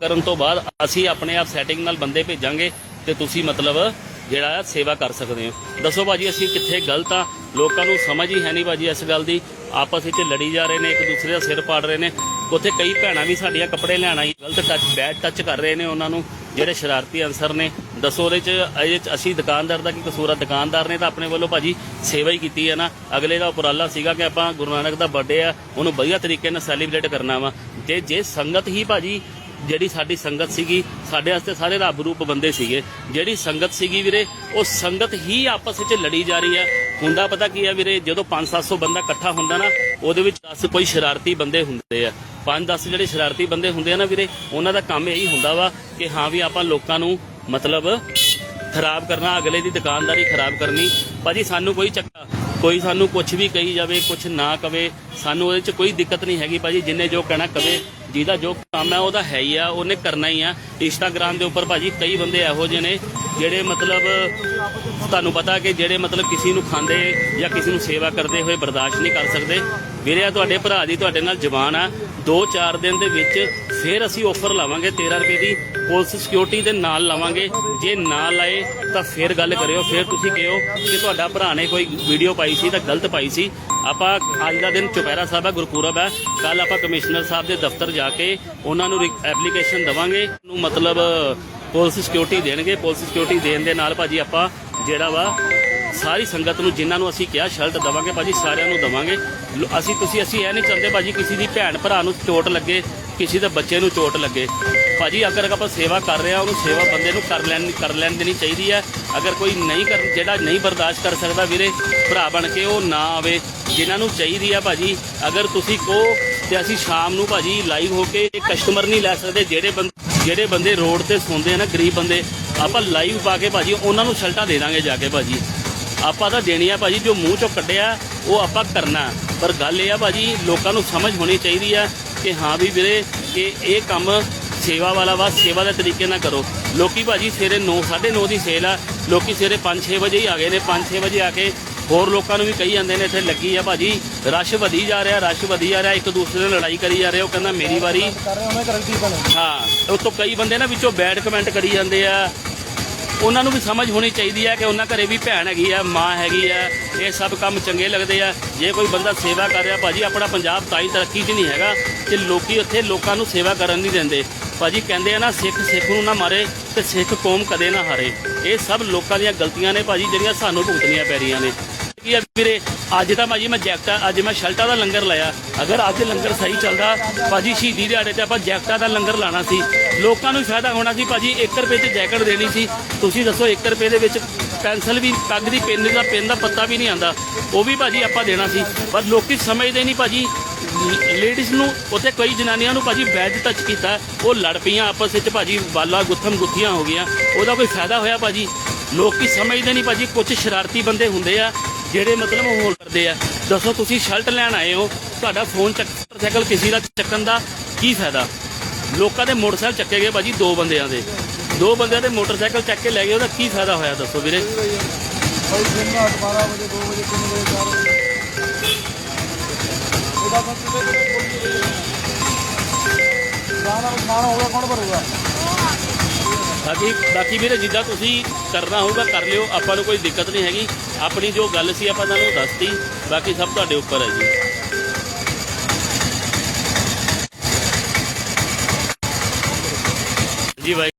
ਕਰਨ ਤੋਂ ਬਾਅਦ ਅਸੀਂ ਆਪਣੇ ਆਪ ਸੈਟਿੰਗ ਨਾਲ ਬੰਦੇ ਭੇਜਾਂਗੇ ਤੇ ਤੁਸੀਂ ਮਤਲਬ ਜਿਹੜਾ ਸੇਵਾ ਕਰ ਸਕਦੇ ਹੋ। ਦੱਸੋ ਭਾਜੀ, ਅਸੀਂ ਕਿੱਥੇ ਗਲਤ ਆ? ਲੋਕਾਂ ਨੂੰ ਸਮਝ ਹੀ ਹੈ ਨਹੀਂ ਭਾਜੀ ਇਸ ਗੱਲ ਦੀ। ਆਪਸ ਵਿੱਚ ਲੜੀ ਜਾ ਰਹੇ ਨੇ, ਇੱਕ ਦੂਸਰੇ ਦਾ ਸਿਰ ਪਾੜ ਰਹੇ ਨੇ। ਉੱਥੇ ਕਈ ਭੈਣਾਂ ਵੀ ਸਾਡੀਆਂ ਕੱਪੜੇ ਲੈਣ ਆਈ ਗਲਤ ਟੱਚ ਬੈਡ ਟੱਚ ਕਰ ਰਹੇ ਨੇ ਉਹਨਾਂ ਨੂੰ, ਜਿਹੜੇ ਸ਼ਰਾਰਤੀ ਅਨਸਰ ਨੇ। ਦੱਸੋ ਉਹਦੇ ਚ, ਇਹਦੇ ਚ ਅਸੀਂ ਦੁਕਾਨਦਾਰ ਦਾ ਕੀ ਕਸੂਰ ਆ? ਦੁਕਾਨਦਾਰ ਨੇ ਤਾਂ ਆਪਣੇ ਵੱਲੋਂ ਭਾਜੀ ਸੇਵਾ ਹੀ ਕੀਤੀ ਹੈ ਨਾ। ਅਗਲੇ ਦਾ ਉਪਰਾਲਾ ਸੀਗਾ ਕਿ ਆਪਾਂ ਗੁਰੂ ਨਾਨਕ ਦਾ ਬਰਥਡੇ ਆ, ਉਹਨੂੰ ਵਧੀਆ ਤਰੀਕੇ ਨਾਲ ਸੈਲੀਬ੍ਰੇਟ ਕਰਨਾ ਵਾ। ਜੇ ਜੇ ਸੰਗਤ ਹੀ ਭਾਜੀ ਜਿਹੜੀ ਸਾਡੀ ਸੰਗਤ ਸੀਗੀ, ਸਾਡੇ ਵਾਸਤੇ ਸਾਰੇ ਰੱਬ ਰੂਪ ਬੰਦੇ ਸੀਗੇ। ਜਿਹੜੀ ਸੰਗਤ ਸੀਗੀ ਵੀਰੇ, ਉਹ ਸੰਗਤ ਹੀ ਆਪਸ ਵਿੱਚ ਲੜੀ ਜਾ ਰਹੀ ਹੈ। ਹੁੰਦਾ ਪਤਾ ਕੀ ਹੈ ਵੀਰੇ, ਜਦੋਂ 5-700 ਬੰਦਾ ਇਕੱਠਾ ਹੁੰਦਾ ਨਾ, ਉਹਦੇ ਵਿੱਚ 10 ਕੋਈ ਸ਼ਰਾਰਤੀ ਬੰਦੇ ਹੁੰਦੇ ਆ। 5-10 ਜਿਹੜੇ ਸ਼ਰਾਰਤੀ ਬੰਦੇ ਹੁੰਦੇ ਆ ਨਾ ਵੀਰੇ, ਉਹਨਾਂ ਦਾ ਕੰਮ ਇਹੀ ਹੁੰਦਾ ਵਾ ਕਿ ਹਾਂ ਵੀ ਆਪਾਂ ਲੋਕਾਂ ਨੂੰ ਮਤਲਬ ਖਰਾਬ ਕਰਨਾ, ਅਗਲੇ ਦੀ ਦੁਕਾਨਦਾਰੀ ਖਰਾਬ ਕਰਨੀ। ਭਾਜੀ ਸਾਨੂੰ ਕੋਈ ਚੱਕਾ ਕੋਈ ਸਾਨੂੰ ਕੁਝ ਵੀ ਕਹੀ ਜਾਵੇ ਕੁਝ ਨਾ ਕਵੇ, ਸਾਨੂੰ ਉਹਦੇ 'ਚ ਕੋਈ ਦਿੱਕਤ ਨਹੀਂ ਹੈਗੀ ਭਾਜੀ, ਜਿੰਨੇ ਜੋ ਕਹਿਣਾ ਕਵੇ। ਜਿਹਦਾ ਜੋ ਕੰਮ ਹੈ ਉਹਦਾ ਹੈ ਹੀ ਆ, ਉਹਨੇ ਕਰਨਾ ਹੀ ਆ। ਇੰਸਟਾਗ੍ਰam ਦੇ ਉੱਪਰ ਭਾਜੀ ਕਈ ਬੰਦੇ ਇਹੋ ਜਿਹੇ ਨੇ ਜਿਹੜੇ ਮਤਲਬ ਤੁਹਾਨੂੰ ਪਤਾ ਕਿ ਜਿਹੜੇ ਮਤਲਬ ਕਿਸੇ ਨੂੰ ਖਾਂਦੇ ਜਾਂ ਕਿਸੇ ਨੂੰ ਸੇਵਾ ਕਰਦੇ ਹੋਏ ਬਰਦਾਸ਼ਤ ਨਹੀਂ ਕਰ ਸਕਦੇ। ਵੀਰੇ, ਆ ਤੁਹਾਡੇ ਭਰਾ ਦੀ ਤੁਹਾਡੇ ਨਾਲ ਜ਼ਬਾਨ ਆ। 2-4 ਦਿਨ ਦੇ ਵਿੱਚ ਫਿਰ ਅਸੀਂ ਆਫਰ ਲਾਵਾਂਗੇ 13 ਰੁਪਏ ਦੀ ਪੁਲਿਸ ਸਿਕਿਉਰਿਟੀ ਦੇ ਨਾਲ ਲਾਵਾਂਗੇ। ਜੇ ਨਾ ਲਾਏ ਤਾਂ ਫਿਰ ਗੱਲ ਕਰਿਓ। ਫਿਰ ਤੁਸੀਂ ਕਹਿਓ ਕਿ ਤੁਹਾਡਾ ਭਰਾ ਨੇ ਕੋਈ ਵੀਡੀਓ ਪਾਈ ਸੀ ਤਾਂ ਗਲਤ ਪਾਈ ਸੀ। ਆਪਾਂ ਅੱਜ ਦਾ ਦਿਨ ਚੁਪਹਿਰਾ ਸਾਹਿਬ ਹੈ ਗੁਰਪੁਰਬ ਹੈ ਕੱਲ ਆਪਾਂ ਕਮਿਸ਼ਨਰ ਸਾਹਿਬ ਦੇ ਦਫ਼ਤਰ ਜਾ ਕੇ ਉਹਨਾਂ ਨੂੰ ਐਪਲੀਕੇਸ਼ਨ ਦਵਾਂਗੇ। ਨੂੰ ਮਤਲਬ ਪੁਲਿਸ ਸਿਕਿਉਰਿਟੀ ਦੇਣਗੇ। ਪੁਲਿਸ ਸਿਕਿਉਰਿਟੀ ਦੇਣ ਦੇ ਨਾਲ ਭਾਜੀ ਆਪਾਂ ਜਿਹੜਾ ਵਾ ਸਾਰੀ ਸੰਗਤ ਨੂੰ ਜਿਨ੍ਹਾਂ ਨੂੰ ਅਸੀਂ ਕਿਹਾ ਸ਼ਰਟ ਦਵਾਂਗੇ, ਭਾਜੀ ਸਾਰਿਆਂ ਨੂੰ ਦਵਾਂਗੇ। ਅਸੀਂ ਤੁਸੀਂ, ਅਸੀਂ ਇਹ ਨਹੀਂ ਚਾਹੁੰਦੇ ਭਾਜੀ ਕਿਸੇ ਦੀ ਭੈਣ ਭਰਾ ਨੂੰ ਚੋਟ ਲੱਗੇ, ਕਿਸੇ ਦੇ ਬੱਚੇ ਨੂੰ ਚੋਟ ਲੱਗੇ। ਭਾਜੀ, ਅਗਰ ਆਪਾਂ ਸੇਵਾ ਕਰ ਰਹੇ ਆ ਉਹਨੂੰ ਸੇਵਾ ਬੰਦੇ ਨੂੰ ਕਰ ਲੈਣ ਕਰ ਲੈਣ ਦੇਣੀ ਚਾਹੀਦੀ ਹੈ। ਅਗਰ ਕੋਈ ਨਹੀਂ ਕਰ, ਜਿਹੜਾ ਨਹੀਂ ਬਰਦਾਸ਼ਤ ਕਰ ਸਕਦਾ ਵੀਰੇ, ਭਰਾ ਬਣ ਕੇ ਉਹ ਨਾ ਆਵੇ, ਜਿਨ੍ਹਾਂ ਨੂੰ ਚਾਹੀਦੀ ਆ ਭਾਜੀ, ਅਗਰ ਤੁਸੀਂ ਕਹੋ ਤੇ ਅਸੀਂ ਸ਼ਾਮ ਨੂੰ ਭਾਜੀ ਲਾਈਵ ਹੋ ਕੇ ਕਸਟਮਰ ਨਹੀਂ ਲੈ ਸਕਦੇ, ਜਿਹੜੇ ਬੰਦੇ ਜਿਹੜੇ ਬੰਦੇ ਰੋਡ ਤੇ ਸੌਂਦੇ ਆ ਨਾ, ਗਰੀਬ ਬੰਦੇ, ਆਪਾਂ ਲਾਈਵ ਪਾ ਕੇ ਭਾਜੀ, ਉਹਨਾਂ ਨੂੰ ਸ਼ਰਟਾਂ ਦੇ ਦਾਂਗੇ ਜਾ ਕੇ ਭਾਜੀ। ਆਪਾਂ ਤਾਂ ਦੇਣੀ ਆ ਭਾਜੀ ਜੋ ਮੂੰਹ ਚੋਂ ਕੱਢਿਆ ਉਹ ਆਪਾਂ ਕਰਨਾ। ਪਰ ਗੱਲ ਇਹ ਆ ਭਾਜੀ ਲੋਕਾਂ ਨੂੰ ਸਮਝ ਹੋਣੀ ਚਾਹੀਦੀ ਆ ਕਿ ਹਾਂ ਵੀ ਵੀਰੇ ਕਿ ਇਹ ਕੰਮ ਸੇਵਾ ਵਾਲਾ ਵਾ ਸੇਵਾ ਦੇ ਤਰੀਕੇ ਨਾਲ ਕਰੋ। ਲੋਕੀ ਭਾਜੀ ਸਵੇਰੇ 9 9:30 ਦੀ ਸੇਲ ਆ ਲੋਕੀ ਸਵੇਰੇ 5-6 ਵਜੇ ਹੀ ਆ ਗਏ ਨੇ 5-6 ਵਜੇ ਆ ਕੇ ਹੋਰ ਲੋਕਾਂ ਨੂੰ ਵੀ ਕਹੀ ਜਾਂਦੇ ਨੇ ਇੱਥੇ ਲੱਗੀ ਆ ਭਾਜੀ ਰਸ਼ ਵਧੀ ਜਾ ਰਿਹਾ ਰਸ਼ ਵਧੀ ਜਾ ਰਿਹਾ ਇੱਕ ਦੂਸਰੇ ਨਾਲ ਲੜਾਈ ਕਰੀ ਜਾ ਰਹੇ ਉਹ ਕਹਿੰਦਾ ਮੇਰੀ ਵਾਰੀ। ਹਾਂ ਉਹ ਤੋਂ ਕਈ ਬੰਦੇ ਨਾ ਵਿੱਚੋਂ ਬੈਡ ਕਮੈਂਟ ਕਰੀ ਜਾਂਦੇ ਆ ਉਹਨਾਂ ਨੂੰ ਵੀ ਸਮਝ ਹੋਣੀ ਚਾਹੀਦੀ ਹੈ ਕਿ ਉਹਨਾਂ ਘਰੇ ਵੀ ਭੈਣ ਹੈਗੀ ਆ ਮਾਂ ਹੈਗੀ ਆ ਇਹ ਸਭ ਕੰਮ ਚੰਗੇ ਲੱਗਦੇ ਆ। ਜੇ ਕੋਈ ਬੰਦਾ ਸੇਵਾ ਕਰ ਰਿਹਾ, ਭਾਜੀ ਆਪਣਾ ਪੰਜਾਬ ਤਾਂ ਹੀ ਤਰੱਕੀ 'ਚ ਨਹੀਂ ਹੈਗਾ ਕਿ ਲੋਕੀ ਉੱਥੇ ਲੋਕਾਂ ਨੂੰ ਸੇਵਾ ਕਰਨ ਨਹੀਂ ਦਿੰਦੇ। ਭਾਜੀ ਕਹਿੰਦੇ ਆ ਨਾ, ਸਿੱਖ ਸਿੱਖ ਨੂੰ ਨਾ ਮਾਰੇ ਤੇ ਸਿੱਖ ਕੌਮ ਕਦੇ ਨਾ ਹਾਰੇ। ਇਹ ਸਭ ਲੋਕਾਂ ਦੀਆਂ ਗਲਤੀਆਂ ਨੇ ਭਾਜੀ, ਜਿਹੜੀਆਂ ਸਾਨੂੰ ਭੁਗਤਣੀਆਂ ਪੈ ਰਹੀਆਂ ਨੇ। ਕੀ ਆ ਵੀਰੇ? ਅੱਜ ਤਾਂ ਭਾਜੀ ਮੈਂ ਜੈਕਟਾ ਅੱਜ ਮੈਂ ਸ਼ਰਟਾਂ ਦਾ ਲੰਗਰ ਲਾਇਆ। ਅਗਰ ਅੱਜ ਲੰਗਰ ਸਹੀ ਚੱਲਦਾ, ਭਾਜੀ ਸ਼ਹੀਦੀ ਦਿਹਾੜੇ ਤੇ ਆਪਾਂ ਜੈਕਟਾਂ ਦਾ ਲੰਗਰ ਲਾਣਾ ਸੀ। ਲੋਕਾਂ ਨੂੰ ਫਾਇਦਾ ਹੋਣਾ ਸੀ, ਭਾਜੀ 1 ਰੁਪਏ 'ਚ ਜੈਕਟ ਦੇਣੀ ਸੀ। ਤੁਸੀਂ ਦੱਸੋ 1 ਰੁਪਏ ਦੇ ਵਿੱਚ ਪੈਨਸਲ ਵੀ, ਪੱਗ ਦੀ ਪੈਨ ਦਾ ਪੈਨ ਦਾ ਪੱਤਾ ਵੀ ਨਹੀਂ ਆਂਦਾ ਉਹ ਵੀ ਭਾਜੀ ਆਪਾਂ ਦੇਣਾ ਸੀ। ਪਰ ਲੋਕੀ ਸਮਝਦੇ ਨਹੀਂ ਭਾਜੀ। ਲੇਡੀਜ਼ ਨੂੰ, ਉੱਥੇ ਕਈ ਜਨਾਨੀਆਂ ਨੂੰ ਭਾਜੀ ਬੈਜ ਟੱਚ ਕੀਤਾ। ਉਹ ਲੜ ਪਈਆਂ ਆਪਸ ਵਿੱਚ ਭਾਜੀ ਬਾਲਾ ਗੁੱਥਮ ਗੁੱਥੀਆਂ ਹੋ ਗਈਆਂ। ਉਹਦਾ ਕੋਈ ਫਾਇਦਾ ਹੋਇਆ ਭਾਜੀ? ਲੋਕੀ ਸਮਝਦੇ ਨਹੀਂ ਭਾਜੀ ਕੁਝ ਸ਼ਰਾਰਤੀ ਬੰਦੇ ਹੁੰਦੇ ਆ। ਜਿਹੜੇ ਮਤਲਬ ਹੋਰ ਕਰਦੇ ਆ, ਦੱਸੋ ਤੁਸੀਂ ਸ਼ਰਟ ਲੈਣ ਆਏ ਹੋ, ਤੁਹਾਡਾ ਫੋਨ ਚੱਕ ਮੋਟਰਸਾਈਕਲ ਕਿਸੇ ਦਾ ਚੱਕਣ ਦਾ ਕੀ ਫਾਇਦਾ? ਲੋਕਾਂ ਦੇ ਮੋਟਰਸਾਈਕਲ ਚੱਕੇ ਗਏ ਭਾਜੀ ਦੋ ਬੰਦਿਆਂ ਦੇ। ਦੋ ਬੰਦਿਆਂ ਦੇ ਮੋਟਰਸਾਈਕਲ ਚੱਕ ਕੇ ਲੈ ਗਏ, ਉਹਦਾ ਕੀ ਫਾਇਦਾ ਹੋਇਆ ਦੱਸੋ ਵੀਰੇ? ਭਾਈ ਦਿਨ ਰਾਤ 12 ਵਜੇ 2 ਵਜੇ 3 ਵਜੇ 4 ਵਜੇ। ਉਹਦਾ ਤਾਂ ਕਿਤੇ ਕਿਤੇ ਬੋਲੀ ਗਾਣਾ ਖਾਣਾ ਹੋਗਾ ਕੌਣ ਭਰੂਗਾ? ਬਾਕੀ ਬਾਕੀ ਵੀਰੇ ਜਿੱਦਾਂ ਤੁਸੀਂ ਕਰਨਾ ਹੋਊਗਾ ਕਰ ਲਿਓ, ਆਪਾਂ ਨੂੰ ਕੋਈ ਦਿੱਕਤ ਨਹੀਂ ਹੈਗੀ। ਆਪਣੀ ਜੋ ਗੱਲ ਸੀ ਆਪਾਂ ਤੁਹਾਨੂੰ ਦੱਸਤੀ, ਬਾਕੀ ਸਭ ਤੁਹਾਡੇ ਉੱਪਰ ਹੈ ਜੀ। ਜੀ ਬਾਈ